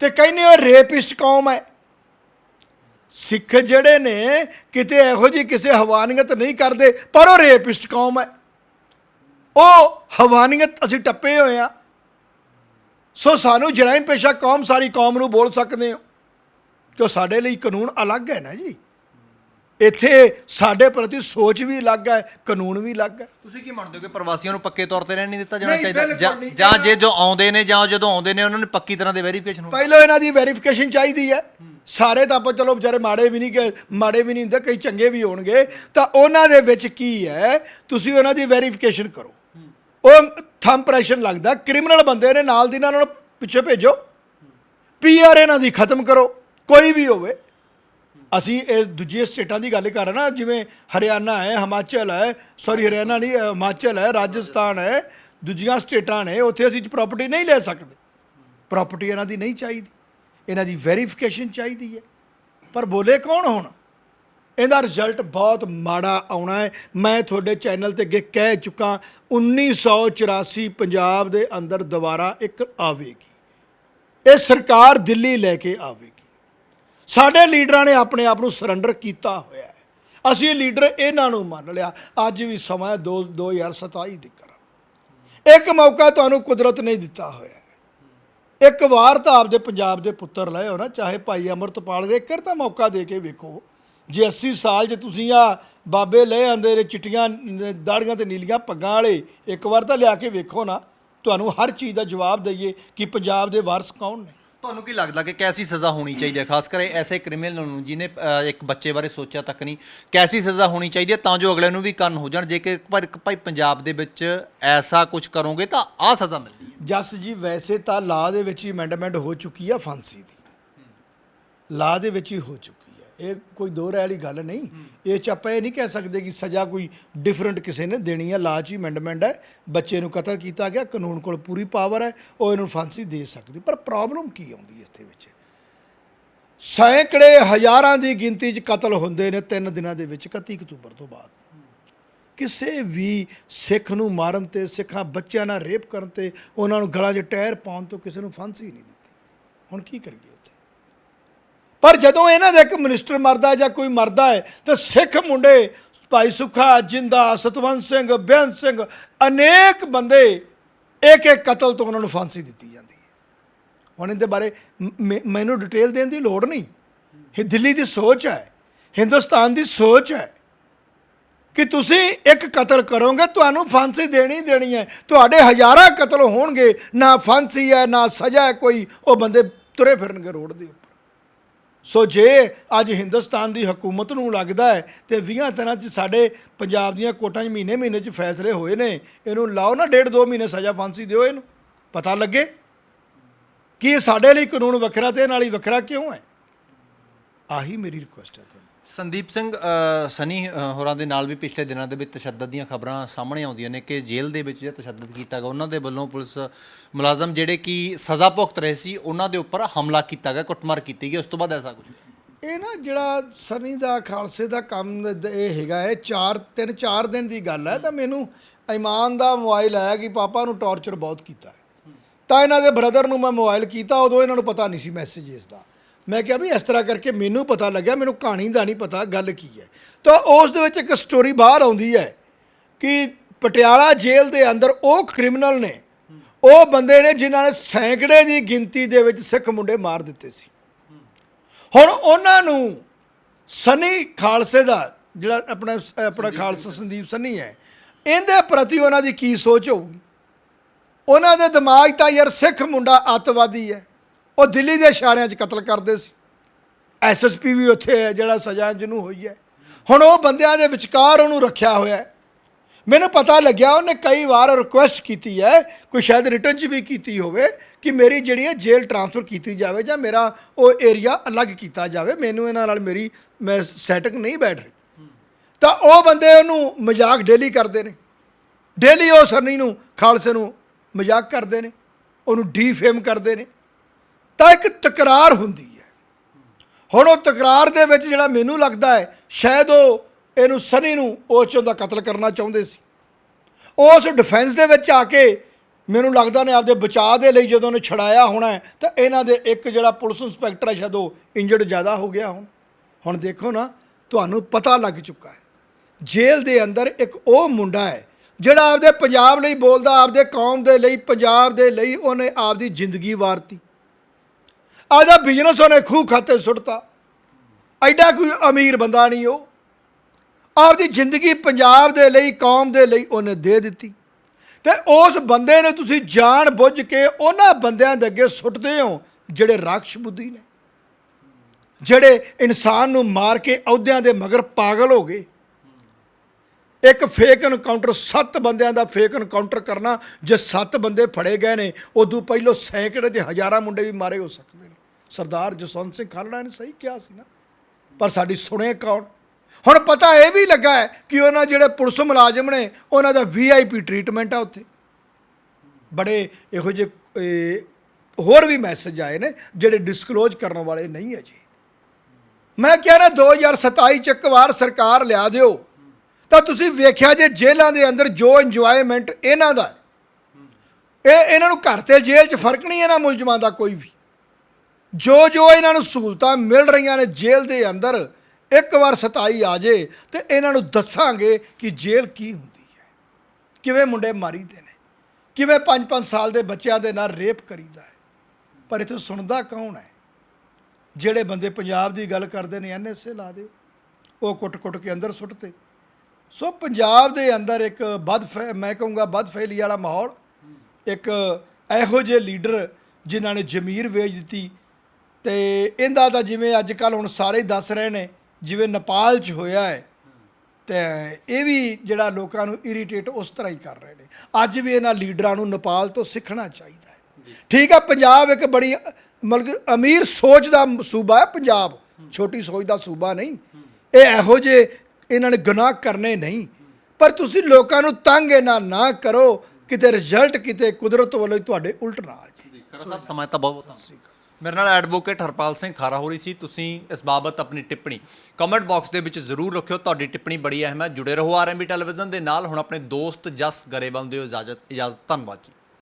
S1: ਤੇ ਕਹਿੰਦੇ ਹੋ ਰੇਪਿਸਟ ਕੌਮ ਹੈ। ਸਿੱਖ ਜਿਹੜੇ ਨੇ, ਕਿਤੇ ਇਹੋ ਜਿਹੀ ਕਿਸੇ ਹਵਾਨੀਅਤ ਨਹੀਂ ਕਰਦੇ, ਪਰ ਉਹ ਰੇਪਿਸਟ ਕੌਮ ਹੈ। ਉਹ ਹਵਾਨੀਅਤ ਅਸੀਂ ਟੱਪੇ ਹੋਏ ਆ ਸੋ ਸਾਨੂੰ ਜਰਾਇਮ ਪੇਸ਼ਾ ਕੌਮ ਸਾਰੀ ਕੌਮ ਨੂੰ ਬੋਲ ਸਕਦੇ ਹੋ। ਕਿ ਸਾਡੇ ਲਈ ਕਾਨੂੰਨ ਅਲੱਗ ਹੈ ਨਾ ਜੀ। ਇੱਥੇ ਸਾਡੇ ਪ੍ਰਤੀ ਸੋਚ ਵੀ ਅਲੱਗ ਹੈ ਕਾਨੂੰਨ ਵੀ ਅਲੱਗ ਹੈ।
S2: ਤੁਸੀਂ ਕੀ ਮੰਨਦੇ ਹੋ ਕਿ ਪ੍ਰਵਾਸੀਆਂ ਨੂੰ ਪੱਕੇ ਤੌਰ ਤੇ ਰਹਿਣ ਨਹੀਂ ਦਿੱਤਾ ਜਾਣਾ ਚਾਹੀਦਾ? ਜਾਂ-। ਜਾਂ ਜੇ ਜੋ ਆਉਂਦੇ ਨੇ ਜਾਂ ਜਦੋਂ ਆਉਂਦੇ ਨੇ ਉਹਨਾਂ ਨੂੰ ਪੱਕੀ ਤਰ੍ਹਾਂ ਦੇ ਵੈਰੀਫਿਕੇਸ਼ਨ ਹੋਵੇ
S1: ਪਹਿਲਾਂ ਇਹਨਾਂ ਦੀ ਵੈਰੀਫਿਕੇਸ਼ਨ ਚਾਹੀਦੀ ਹੈ। ਸਾਰੇ ਤਾਂ ਆਪਾਂ ਚਲੋ ਵਿਚਾਰੇ ਮਾੜੇ ਵੀ ਨਹੀਂ ਕਿ ਮਾੜੇ ਵੀ ਨਹੀਂ ਹੁੰਦੇ ਕਈ ਚੰਗੇ ਵੀ ਹੋਣਗੇ। ਤਾਂ ਉਹਨਾਂ ਦੇ ਵਿੱਚ ਕੀ ਹੈ? ਤੁਸੀਂ ਉਹਨਾਂ ਦੀ ਵੈਰੀਫਿਕੇਸ਼ਨ ਕਰੋ। ਉਹ ਥੰਬ ਪ੍ਰੈਸ਼ਰ ਲੱਗਦਾ, ਕ੍ਰਿਮੀਨਲ ਬੰਦੇ ਨੇ ਨਾਲ ਦੀ ਨਾਲ ਉਹਨਾਂ ਨੂੰ ਪਿੱਛੇ ਭੇਜੋ। ਪੀਆਰ ਇਹਨਾਂ ਦੀ ਖਤਮ ਕਰੋ, ਕੋਈ ਵੀ ਹੋਵੇ। ਅਸੀਂ ਇਹ ਦੂਜੀਆਂ ਸਟੇਟਾਂ ਦੀ ਗੱਲ ਕਰ ਰਹੇ ਨਾ, ਜਿਵੇਂ ਹਰਿਆਣਾ ਹੈ, ਹਿਮਾਚਲ ਹੈ ਸੌਰੀ ਹਰਿਆਣਾ ਨਹੀਂ ਹਿਮਾਚਲ ਹੈ, ਰਾਜਸਥਾਨ ਹੈ, ਦੂਜੀਆਂ ਸਟੇਟਾਂ ਨੇ, ਉੱਥੇ ਅਸੀਂ ਪ੍ਰਾਪਰਟੀ ਨਹੀਂ ਲੈ ਸਕਦੇ। ਪ੍ਰਾਪਰਟੀ ਇਹਨਾਂ ਦੀ ਨਹੀਂ ਚਾਹੀਦੀ। ਇਹਨਾਂ ਦੀ ਵੈਰੀਫਿਕੇਸ਼ਨ ਚਾਹੀਦੀ ਹੈ। ਪਰ ਬੋਲੇ ਕੌਣ ਹੁਣ? ਇਹਦਾ ਰਿਜ਼ਲਟ ਬਹੁਤ ਮਾੜਾ ਆਉਣਾ ਹੈ। ਮੈਂ ਤੁਹਾਡੇ ਚੈਨਲ ਤੇ ਅੱਗੇ ਕਹਿ ਚੁੱਕਾ 1984 ਪੰਜਾਬ ਦੇ ਅੰਦਰ ਦੁਬਾਰਾ ਇੱਕ ਆਵੇਗੀ। ਇਹ ਸਰਕਾਰ ਦਿੱਲੀ ਲੈ ਕੇ ਆਵੇਗੀ। ਸਾਡੇ ਲੀਡਰਾਂ ਨੇ ਆਪਣੇ ਆਪ ਨੂੰ ਸਰੈਂਡਰ ਕੀਤਾ ਹੋਇਆ ਹੈ। ਅਸੀਂ ਲੀਡਰ ਇਹਨਾਂ ਨੂੰ ਮੰਨ ਲਿਆ। ਅੱਜ ਵੀ ਸਮਾਂ ਹੈ ਦੋ 2027 ਦੀ ਕਰਾਂ ਇੱਕ ਮੌਕਾ ਤੁਹਾਨੂੰ ਕੁਦਰਤ ਨੇ ਦਿੱਤਾ ਹੋਇਆ ਇੱਕ ਵਾਰ ਤਾਂ ਆਪਦੇ ਪੰਜਾਬ ਦੇ ਪੁੱਤਰ ਲਏ ਹੋ ਨਾ ਚਾਹੇ ਭਾਈ ਅਮਰਤਪਾਲ ਵੇਖਰ ਤਾਂ ਮੌਕਾ ਦੇ ਕੇ ਵੇਖੋ। ਜੇ 80 ਸਾਲ 'ਚ ਤੁਸੀਂ ਆ ਬਾਬੇ ਲੈ ਆਂਦੇ ਨੇ ਚਿੱਟੀਆਂ ਦਾੜੀਆਂ ਤੇ ਨੀਲੀਆਂ ਪੱਗਾਂ ਵਾਲੇ ਇੱਕ ਵਾਰ ਤਾਂ ਲਿਆ ਕੇ ਵੇਖੋ ਨਾ ਤੁਹਾਨੂੰ ਹਰ ਚੀਜ਼ ਦਾ ਜਵਾਬ ਦਈਏ ਕਿ ਪੰਜਾਬ ਦੇ ਵਾਰਸ ਕੌਣ ਨੇ।
S2: ਤੁਹਾਨੂੰ ਕੀ ਲੱਗਦਾ ਕਿ ਕੈਸੀ ਸਜ਼ਾ ਹੋਣੀ ਚਾਹੀਦੀ ਹੈ? ਖਾਸ ਕਰ ਐਸੇ ਕ੍ਰਿਮੀਨਲ ਨੂੰ ਜਿਹਨੇ ਅ, ਇੱਕ ਬੱਚੇ ਬਾਰੇ ਸੋਚਿਆ ਤੱਕ ਨਹੀਂ ਕੈਸੀ ਸਜ਼ਾ ਹੋਣੀ ਚਾਹੀਦੀ ਹੈ ਤਾਂ ਜੋ ਅਗਲੇ ਨੂੰ ਵੀ ਕੰਨ ਹੋ ਜਾਣ? ਜੇ ਕਿ ਪਰ ਭਾਈ ਪੰਜਾਬ ਦੇ ਵਿੱਚ ਐਸਾ ਕੁਝ ਕਰੋਗੇ ਤਾਂ ਆਹ ਸਜ਼ਾ ਮਿਲਣੀ ਹੈ।
S1: ਜਸ ਜੀ ਵੈਸੇ ਤਾਂ ਲਾ ਦੇ ਵਿੱਚ ਹੀ ਅਮੈਂਡਮੈਂਟ ਹੋ ਚੁੱਕੀ ਆ ਫਾਂਸੀ ਦੀ। ਲਾ ਦੇ ਵਿੱਚ ਹੀ ਹੋ ਚੁੱਕੀ। ਇਹ ਕੋਈ ਦੋ ਵਾਲੀ ਗੱਲ ਨਹੀਂ। ਇਹ ਚ ਆਪਾਂ ਇਹ ਨਹੀਂ ਕਹਿ ਸਕਦੇ ਕਿ ਸਜ਼ਾ ਕੋਈ ਡਿਫਰੈਂਟ ਕਿਸੇ ਨੇ ਦੇਣੀ ਹੈ ਲਾਚ ਹੀ ਅਮੈਂਡਮੈਂਟ ਹੈ ਬੱਚੇ ਨੂੰ ਕਤਲ ਕੀਤਾ ਗਿਆ, ਕਾਨੂੰਨ ਕੋਲ ਪੂਰੀ ਪਾਵਰ ਹੈ ਉਹ ਇਹਨੂੰ ਫਾਂਸੀ ਦੇ ਸਕਦੀ। ਪਰ ਪ੍ਰੋਬਲਮ ਕੀ ਆਉਂਦੀ ਹੈ ਇਸ ਦੇ ਵਿੱਚ? ਸੈਂਕੜੇ ਹਜ਼ਾਰਾਂ ਦੀ ਗਿਣਤੀ 'ਚ ਕਤਲ ਹੁੰਦੇ ਨੇ ਤਿੰਨ ਦਿਨਾਂ ਦੇ ਵਿੱਚ 31 ਅਕਤੂਬਰ ਤੋਂ ਬਾਅਦ। ਕਿਸੇ ਵੀ ਸਿੱਖ ਨੂੰ ਮਾਰਨ ਤੇ, ਸਿੱਖਾਂ ਬੱਚਿਆਂ ਨਾਲ ਰੇਪ ਕਰਨ ਤੇ ਉਹਨਾਂ ਨੂੰ ਗਲਾਂ 'ਚ ਟਾਇਰ ਪਾਉਣ ਤੋਂ ਕਿਸੇ ਨੂੰ ਫਾਂਸੀ ਨਹੀਂ ਦਿੱਤੀ। ਹੁਣ ਕੀ ਕਰੀਏ? ਪਰ ਜਦੋਂ ਇਹਨਾਂ ਦਾ ਇੱਕ ਮਿਨਿਸਟਰ ਮਰਦਾ ਜਾਂ ਕੋਈ ਮਰਦਾ ਹੈ, ਤਾਂ ਸਿੱਖ ਮੁੰਡੇ, ਭਾਈ ਸੁੱਖਾ, ਜਿੰਦਾ, ਸਤਵੰਤ ਸਿੰਘ, ਬੇਅੰਤ ਸਿੰਘ, ਅਨੇਕ ਬੰਦੇ ਇੱਕ ਇੱਕ ਕਤਲ ਤੋਂ ਉਹਨਾਂ ਨੂੰ ਫਾਂਸੀ ਦਿੱਤੀ ਜਾਂਦੀ ਹੈ। ਹੁਣ ਇਹਦੇ ਬਾਰੇ ਮ- ਮੈਨੂੰ ਡਿਟੇਲ ਦੇਣ ਦੀ ਲੋੜ ਨਹੀਂ। ਇਹ ਦਿੱਲੀ ਦੀ ਸੋਚ ਹੈ, ਹਿੰਦੁਸਤਾਨ ਦੀ ਸੋਚ ਹੈ ਕਿ ਤੁਸੀਂ ਇੱਕ ਕਤਲ ਕਰੋਗੇ, ਤੁਹਾਨੂੰ ਫਾਂਸੀ ਦੇਣੀ ਦੇਣੀ ਹੈ। ਤੁਹਾਡੇ ਹਜ਼ਾਰਾਂ ਕਤਲ ਹੋਣਗੇ, ਨਾ ਫਾਂਸੀ ਹੈ, ਨਾ ਸਜ਼ਾ ਹੈ ਕੋਈ, ਉਹ ਬੰਦੇ ਤੁਰੇ ਫਿਰਨਗੇ ਰੋਡ ਦੇ ਉੱਪਰ। ਸੋ ਜੇ ਅੱਜ ਹਿੰਦੁਸਤਾਨ ਦੀ ਹਕੂਮਤ ਨੂੰ ਲੱਗਦਾ ਹੈ ਤੇ 20 ਤਰ੍ਹਾਂ 'ਚ ਸਾਡੇ ਪੰਜਾਬ ਦੀਆਂ ਕੋਟਾਂ 'ਚ ਮਹੀਨੇ ਮਹੀਨੇ 'ਚ ਫੈਸਲੇ ਹੋਏ ਨੇ, ਇਹਨੂੰ ਲਾਓ ਨਾ ਡੇਢ ਦੋ ਮਹੀਨੇ ਸਜ਼ਾ ਫਾਂਸੀ ਦਿਓ ਇਹਨੂੰ। ਪਤਾ ਲੱਗੇ? ਕਿ ਸਾਡੇ ਲਈ ਕਾਨੂੰਨ ਵੱਖਰਾ ਤੇ ਇਹ ਨਾਲ ਹੀ ਵੱਖਰਾ ਕਿਉਂ ਹੈ? ਆਹੀ ਮੇਰੀ ਰਿਕੁਐਸਟ ਹੈ ਤੁਹਾਨੂੰ।
S2: ਸੰਦੀਪ ਸਿੰਘ ਸਨੀ ਹੋਰਾਂ ਦੇ ਨਾਲ ਵੀ ਪਿਛਲੇ ਦਿਨਾਂ ਦੇ ਵਿੱਚ ਤਸ਼ੱਦਦ ਦੀਆਂ ਖਬਰਾਂ ਸਾਹਮਣੇ ਆਉਂਦੀਆਂ ਨੇ ਕਿ ਜੇਲ੍ਹ ਦੇ ਵਿੱਚ ਜਿਹੜਾ ਤਸ਼ੱਦਦ ਕੀਤਾ ਗਿਆ, ਉਹਨਾਂ ਦੇ ਵੱਲੋਂ ਪੁਲਿਸ ਮੁਲਾਜ਼ਮ ਜਿਹੜੇ ਕਿ ਸਜ਼ਾ ਭੁਗਤ ਰਹੇ ਸੀ, ਉਹਨਾਂ ਦੇ ਉੱਪਰ ਹਮਲਾ ਕੀਤਾ ਗਿਆ, ਕੁੱਟਮਾਰ ਕੀਤੀ ਗਈ। ਉਸ ਤੋਂ ਬਾਅਦ ਐਸਾ ਕੁਝ
S1: ਇਹ ਨਾ ਜਿਹੜਾ ਸਨੀ ਦਾ, ਖਾਲਸੇ ਦਾ ਕੰਮ ਇਹ ਹੈਗਾ ਹੈ 4 3 4 ਦਿਨ ਦੀ ਗੱਲ ਹੈ, ਤਾਂ ਮੈਨੂੰ ਇਮਾਨ ਦਾ ਮੋਬਾਈਲ ਆਇਆ ਕਿ ਪਾਪਾ ਨੂੰ ਟੌਰਚਰ ਬਹੁਤ ਕੀਤਾ ਤਾਂ ਇਹਨਾਂ ਦੇ ਬ੍ਰਦਰ ਨੂੰ ਮੈਂ ਮੋਬਾਈਲ ਕੀਤਾ, ਉਦੋਂ ਇਹਨਾਂ ਨੂੰ ਪਤਾ ਨਹੀਂ ਸੀ ਮੈਸੇਜਸ ਦਾ। ਮੈਂ ਕਿਹਾ ਵੀ ਇਸ ਤਰ੍ਹਾਂ ਕਰਕੇ ਮੈਨੂੰ ਪਤਾ ਲੱਗਿਆ ਮੈਨੂੰ ਕਹਾਣੀ ਦਾ ਨਹੀਂ ਪਤਾ ਗੱਲ ਕੀ ਹੈ। ਤਾਂ ਉਸ ਦੇ ਵਿੱਚ ਇੱਕ ਸਟੋਰੀ ਬਾਹਰ ਆਉਂਦੀ ਹੈ ਕਿ ਪਟਿਆਲਾ ਜੇਲ੍ਹ ਦੇ ਅੰਦਰ ਉਹ ਕ੍ਰਿਮੀਨਲ ਨੇ ਉਹ ਬੰਦੇ ਨੇ ਜਿਨ੍ਹਾਂ ਨੇ ਸੈਂਕੜੇ ਦੀ ਗਿਣਤੀ ਦੇ ਵਿੱਚ ਸਿੱਖ ਮੁੰਡੇ ਮਾਰ ਦਿੱਤੇ ਸੀ। ਹੁਣ ਉਹਨਾਂ ਨੂੰ ਸਨੀ ਖਾਲਸੇ ਦਾ ਜਿਹੜਾ ਆਪਣਾ ਆਪਣਾ ਖਾਲਸਾ ਸੰਦੀਪ ਸਨੀ ਹੈ ਇਹਦੇ ਪ੍ਰਤੀ ਉਹਨਾਂ ਦੀ ਕੀ ਸੋਚ ਹੋਊਗੀ? ਉਹਨਾਂ ਦੇ ਦਿਮਾਗ ਤਾਂ ਯਾਰ ਸਿੱਖ ਮੁੰਡਾ ਅੱਤਵਾਦੀ ਹੈ। ਉਹ ਦਿੱਲੀ ਦੇ ਇਸ਼ਾਰਿਆਂ 'ਚ ਕਤਲ ਕਰਦੇ ਸੀ। ਐਸਐਸਪੀ ਵੀ ਉੱਥੇ ਹੈ, ਜਿਹੜਾ ਸਜ਼ਾ ਜਿਹਨੂੰ ਹੋਈ ਹੈ। ਹੁਣ ਉਹ ਬੰਦਿਆਂ ਦੇ ਵਿਚਕਾਰ ਉਹਨੂੰ ਰੱਖਿਆ ਹੋਇਆ ਮੈਨੂੰ ਪਤਾ ਲੱਗਿਆ ਉਹਨੇ ਕਈ ਵਾਰ ਰਿਕੁਐਸਟ ਕੀਤੀ ਹੈ, ਕੋਈ ਸ਼ਾਇਦ ਰਿਟਰਨ 'ਚ ਵੀ ਕੀਤੀ ਹੋਵੇ, ਕਿ ਮੇਰੀ ਜਿਹੜੀ ਹੈ ਜੇਲ੍ਹ ਟ੍ਰਾਂਸਫਰ ਕੀਤੀ ਜਾਵੇ ਜਾਂ ਮੇਰਾ ਉਹ ਏਰੀਆ ਅਲੱਗ ਕੀਤਾ ਜਾਵੇ। ਮੈਨੂੰ ਇਹਨਾਂ ਨਾਲ ਮੇਰੀ, ਮੈਂ ਸੈਟਿੰਗ ਨਹੀਂ ਬੈਠ ਰਹੀ। ਤਾਂ ਉਹ ਬੰਦੇ ਉਹਨੂੰ ਮਜ਼ਾਕ ਡੇਲੀ ਕਰਦੇ ਨੇ। ਡੇਲੀ ਉਹ ਸਰਨੀ ਨੂੰ, ਖਾਲਸੇ ਨੂੰ ਮਜ਼ਾਕ ਕਰਦੇ ਨੇ। ਉਹਨੂੰ ਡੀਫੇਮ ਕਰਦੇ ਨੇ। ਤਾਂ ਇੱਕ ਤਕਰਾਰ ਹੁੰਦੀ ਹੈ। ਹੁਣ ਉਹ ਤਕਰਾਰ ਦੇ ਵਿੱਚ ਜਿਹੜਾ ਮੈਨੂੰ ਲੱਗਦਾ ਹੈ, ਸ਼ਾਇਦ ਉਹ ਇਹਨੂੰ ਸਨੀ ਨੂੰ ਉਸ ਚੋਂ ਦਾ ਕਤਲ ਕਰਨਾ ਚਾਹੁੰਦੇ ਸੀ। ਉਸ ਡਿਫੈਂਸ ਦੇ ਵਿੱਚ ਆ ਕੇ ਮੈਨੂੰ ਲੱਗਦਾ ਨੇ ਆਪਦੇ ਬਚਾਅ ਦੇ ਲਈ ਜਦੋਂ ਉਹਨੇ ਛੜਾਇਆ ਹੋਣਾ ਤਾਂ ਇਹਨਾਂ ਦੇ ਇੱਕ ਜਿਹੜਾ ਪੁਲਿਸ ਇੰਸਪੈਕਟਰ ਹੈ, ਸ਼ਾਇਦ ਉਹ ਇੰਜਰਡ ਜ਼ਿਆਦਾ ਹੋ ਗਿਆ ਹੁਣ। ਹੁਣ ਦੇਖੋ ਨਾ, ਤੁਹਾਨੂੰ ਪਤਾ ਲੱਗ ਚੁੱਕਾ ਹੈ। ਜੇਲ੍ਹ ਦੇ ਅੰਦਰ ਇੱਕ ਉਹ ਮੁੰਡਾ ਹੈ, ਜਿਹੜਾ ਆਪਦੇ ਪੰਜਾਬ ਲਈ ਬੋਲਦਾ, ਆਪਦੇ ਕੌਮ ਦੇ ਲਈ, ਪੰਜਾਬ ਦੇ ਲਈ ਉਹਨੇ ਆਪਦੀ ਜ਼ਿੰਦਗੀ ਵਾਰਤੀ। ਆਦਾ ਬਿਜ਼ਨਸ ਉਹਨੇ ਖੂਹ ਖਾਤੇ ਸੁੱਟਤਾ। ਐਡਾ ਕੋਈ ਅਮੀਰ ਬੰਦਾ ਨਹੀਂ ਉਹ। ਆਪਦੀ ਜ਼ਿੰਦਗੀ ਪੰਜਾਬ ਦੇ ਲਈ, ਕੌਮ ਦੇ ਲਈ ਉਹਨੇ ਦੇ ਦਿੱਤੀ। ਤੇ ਉਸ ਬੰਦੇ ਨੇ ਤੁਸੀਂ ਜਾਣ ਬੁੱਝ ਕੇ ਉਹਨਾਂ ਬੰਦਿਆਂ ਦੇ ਅੱਗੇ ਸੁੱਟਦੇ ਹੋ, ਜਿਹੜੇ ਰਾਖਸ਼ ਬੁੱਧੀ ਨੇ। ਜਿਹੜੇ ਇਨਸਾਨ ਨੂੰ ਮਾਰ ਕੇ ਅਹੁਦਿਆਂ ਦੇ ਮਗਰ ਪਾਗਲ ਹੋ ਗਏ। ਇੱਕ ਫੇਕ ਐਨਕਾਊਂਟਰ ਸੱਤ ਬੰਦਿਆਂ ਦਾ ਫੇਕ ਐਨਕਾਊਂਟਰ ਕਰਨਾ, ਜੇ ਸੱਤ ਬੰਦੇ ਫੜੇ ਗਏ ਨੇ, ਉਦੋਂ ਪਹਿਲਾਂ ਸੈਂਕੜੇ ਤੇ ਹਜ਼ਾਰਾਂ ਮੁੰਡੇ ਵੀ ਮਾਰੇ ਹੋ ਸਕਦੇ ਨੇ। ਸਰਦਾਰ ਜਸਵੰਤ ਸਿੰਘ ਖਾਲੜਾ ਨੇ ਸਹੀ ਕਿਹਾ ਸੀ ਨਾ। ਪਰ ਸਾਡੀ ਸੁਣੇ ਕੌਣ? ਹੁਣ ਪਤਾ ਇਹ ਵੀ ਲੱਗਾ ਹੈ ਕਿ ਉਹਨਾਂ ਜਿਹੜੇ ਪੁਲਿਸ ਮੁਲਾਜ਼ਮ ਨੇ, ਉਹਨਾਂ ਦਾ ਵੀਆਈਪੀ ਟ੍ਰੀਟਮੈਂਟ ਆ ਉੱਥੇ। ਬੜੇ ਇਹੋ ਜਿਹੇ ਹੋਰ ਵੀ ਮੈਸੇਜ ਆਏ ਨੇ ਜਿਹੜੇ ਡਿਸਕਲੋਜ਼ ਕਰਨ ਵਾਲੇ ਨਹੀਂ ਹੈ ਜੀ। ਮੈਂ ਕਹਿ ਰਿਹਾ 2027 ਚ ਇੱਕ ਵਾਰ ਸਰਕਾਰ ਲਿਆ ਦਿਓ। ਤਾਂ ਤੁਸੀਂ ਵੇਖਿਆ ਜੇ ਜੇਲ੍ਹਾਂ ਦੇ ਅੰਦਰ ਜੋ ਇੰਜੋਇਮੈਂਟ ਇਹਨਾਂ ਦਾ ਇਹ ਇਹਨਾਂ ਨੂੰ ਘਰ ਤੇ ਜੇਲ੍ਹ 'ਚ ਫ਼ਰਕ ਨਹੀਂ ਇਹਨਾਂ ਮੁਲਜ਼ਮਾਂ ਦਾ ਕੋਈ ਵੀ। ਜੋ ਜੋ ਇਹਨਾਂ ਨੂੰ ਸਹੂਲਤਾਂ ਮਿਲ ਰਹੀਆਂ ਨੇ ਜੇਲ੍ਹ ਦੇ ਅੰਦਰ, ਇੱਕ ਵਾਰ 27 ਆ ਜੇ ਤੇ ਇਹਨਾਂ ਨੂੰ ਦੱਸਾਂਗੇ ਕਿ ਜੇਲ੍ਹ ਕੀ ਹੁੰਦੀ ਹੈ। ਕਿਵੇਂ ਮੁੰਡੇ ਮਾਰੀਦੇ ਨੇ? ਕਿਵੇਂ 5-5 ਸਾਲ ਦੇ ਬੱਚਿਆਂ ਦੇ ਨਾਲ ਰੇਪ ਕਰੀਦਾ ਹੈ? ਪਰ ਇੱਥੇ ਸੁਣਦਾ ਕੌਣ ਹੈ? ਜਿਹੜੇ ਬੰਦੇ ਪੰਜਾਬ ਦੀ ਗੱਲ ਕਰਦੇ ਨੇ ਐਨਐਸਏ ਲਾ ਦਿਓ। ਉਹ ਕੁੱਟ-ਕੁੱਟ ਕੇ ਅੰਦਰ ਸੁੱਟਤੇ। ਸੋ ਪੰਜਾਬ ਦੇ ਅੰਦਰ ਇੱਕ ਬਦ ਮੈਂ ਕਹੂੰਗਾ ਬਦਫੈਲੀ ਵਾਲਾ ਮਾਹੌਲ, ਇੱਕ ਇਹੋ ਜਿਹੇ ਲੀਡਰ ਜਿਨ੍ਹਾਂ ਨੇ ਜ਼ਮੀਰ ਵੇਚ ਦਿੱਤੀ ਤੇ ਇਹਦਾ ਤਾਂ ਜਿਵੇਂ ਅੱਜ ਕੱਲ ਹੁਣ ਸਾਰੇ ਦੱਸ ਰਹੇ ਨੇ ਜਿਵੇਂ ਨੇਪਾਲ 'ਚ ਹੋਇਆ ਹੈ ਤੇ ਇਹ ਵੀ ਜਿਹੜਾ ਲੋਕਾਂ ਨੂੰ ਇਰੀਟੇਟ ਉਸ ਤਰ੍ਹਾਂ ਹੀ ਕਰ ਰਹੇ ਨੇ। ਅੱਜ ਵੀ ਇਹਨਾਂ ਲੀਡਰਾਂ ਨੂੰ ਨੇਪਾਲ ਤੋਂ ਸਿੱਖਣਾ ਚਾਹੀਦਾ ਹੈ। ਠੀਕ ਹੈ ਪੰਜਾਬ ਇੱਕ ਬੜੀ ਮਤਲਬ ਅਮੀਰ ਸੋਚ ਦਾ ਸੂਬਾ ਹੈ ਪੰਜਾਬ। ਛੋਟੀ ਸੋਚ ਦਾ ਸੂਬਾ ਨਹੀਂ। ਇਹ ਇਹੋ ਜਿਹੇ ਇਹਨਾਂ ਨੇ ਗੁਨਾਹ ਕਰਨੇ ਨਹੀਂ। ਪਰ ਤੁਸੀਂ ਲੋਕਾਂ ਨੂੰ ਤੰਗ ਇਹਨਾਂ ਨਾ ਕਰੋ ਕਿਤੇ ਰਿਜ਼ਲਟ ਕਿਤੇ ਕੁਦਰਤ ਵੱਲੋਂ ਤੁਹਾਡੇ ਉਲਟ ਨਾ ਆ ਜੇ
S2: ਖਰਾ ਸਾਹਿਬ ਸਮਾਂ ਤਾਂ ਬਹੁਤ ਬਹੁਤ ਮੇਰੇ ਨਾਲ ਐਡਵੋਕੇਟ ਹਰਪਾਲ ਸਿੰਘ ਖਾਰਾ ਹੋ ਰਹੀ ਸੀ, ਤੁਸੀਂ ਇਸ ਬਾਬਤ ਆਪਣੀ ਟਿੱਪਣੀ ਕਮੈਂਟ ਬਾਕਸ ਦੇ ਵਿੱਚ ਜ਼ਰੂਰ ਰੱਖਿਓ, ਤੁਹਾਡੀ ਟਿੱਪਣੀ ਬੜੀ ਅਹਿਮ ਹੈ, ਜੁੜੇ ਰਹੋ ਆਰਐਮਬੀ ਟੈਲੀਵਿਜ਼ਨ ਦੇ ਨਾਲ, ਹੁਣ ਆਪਣੇ ਦੋਸਤ ਜਸ ਗਰੇਵਾਲ ਦਿਓ ਇਜਾਜ਼ਤ ਇਜਾਜ਼ਤ, ਧੰਨਵਾਦ ਜੀ।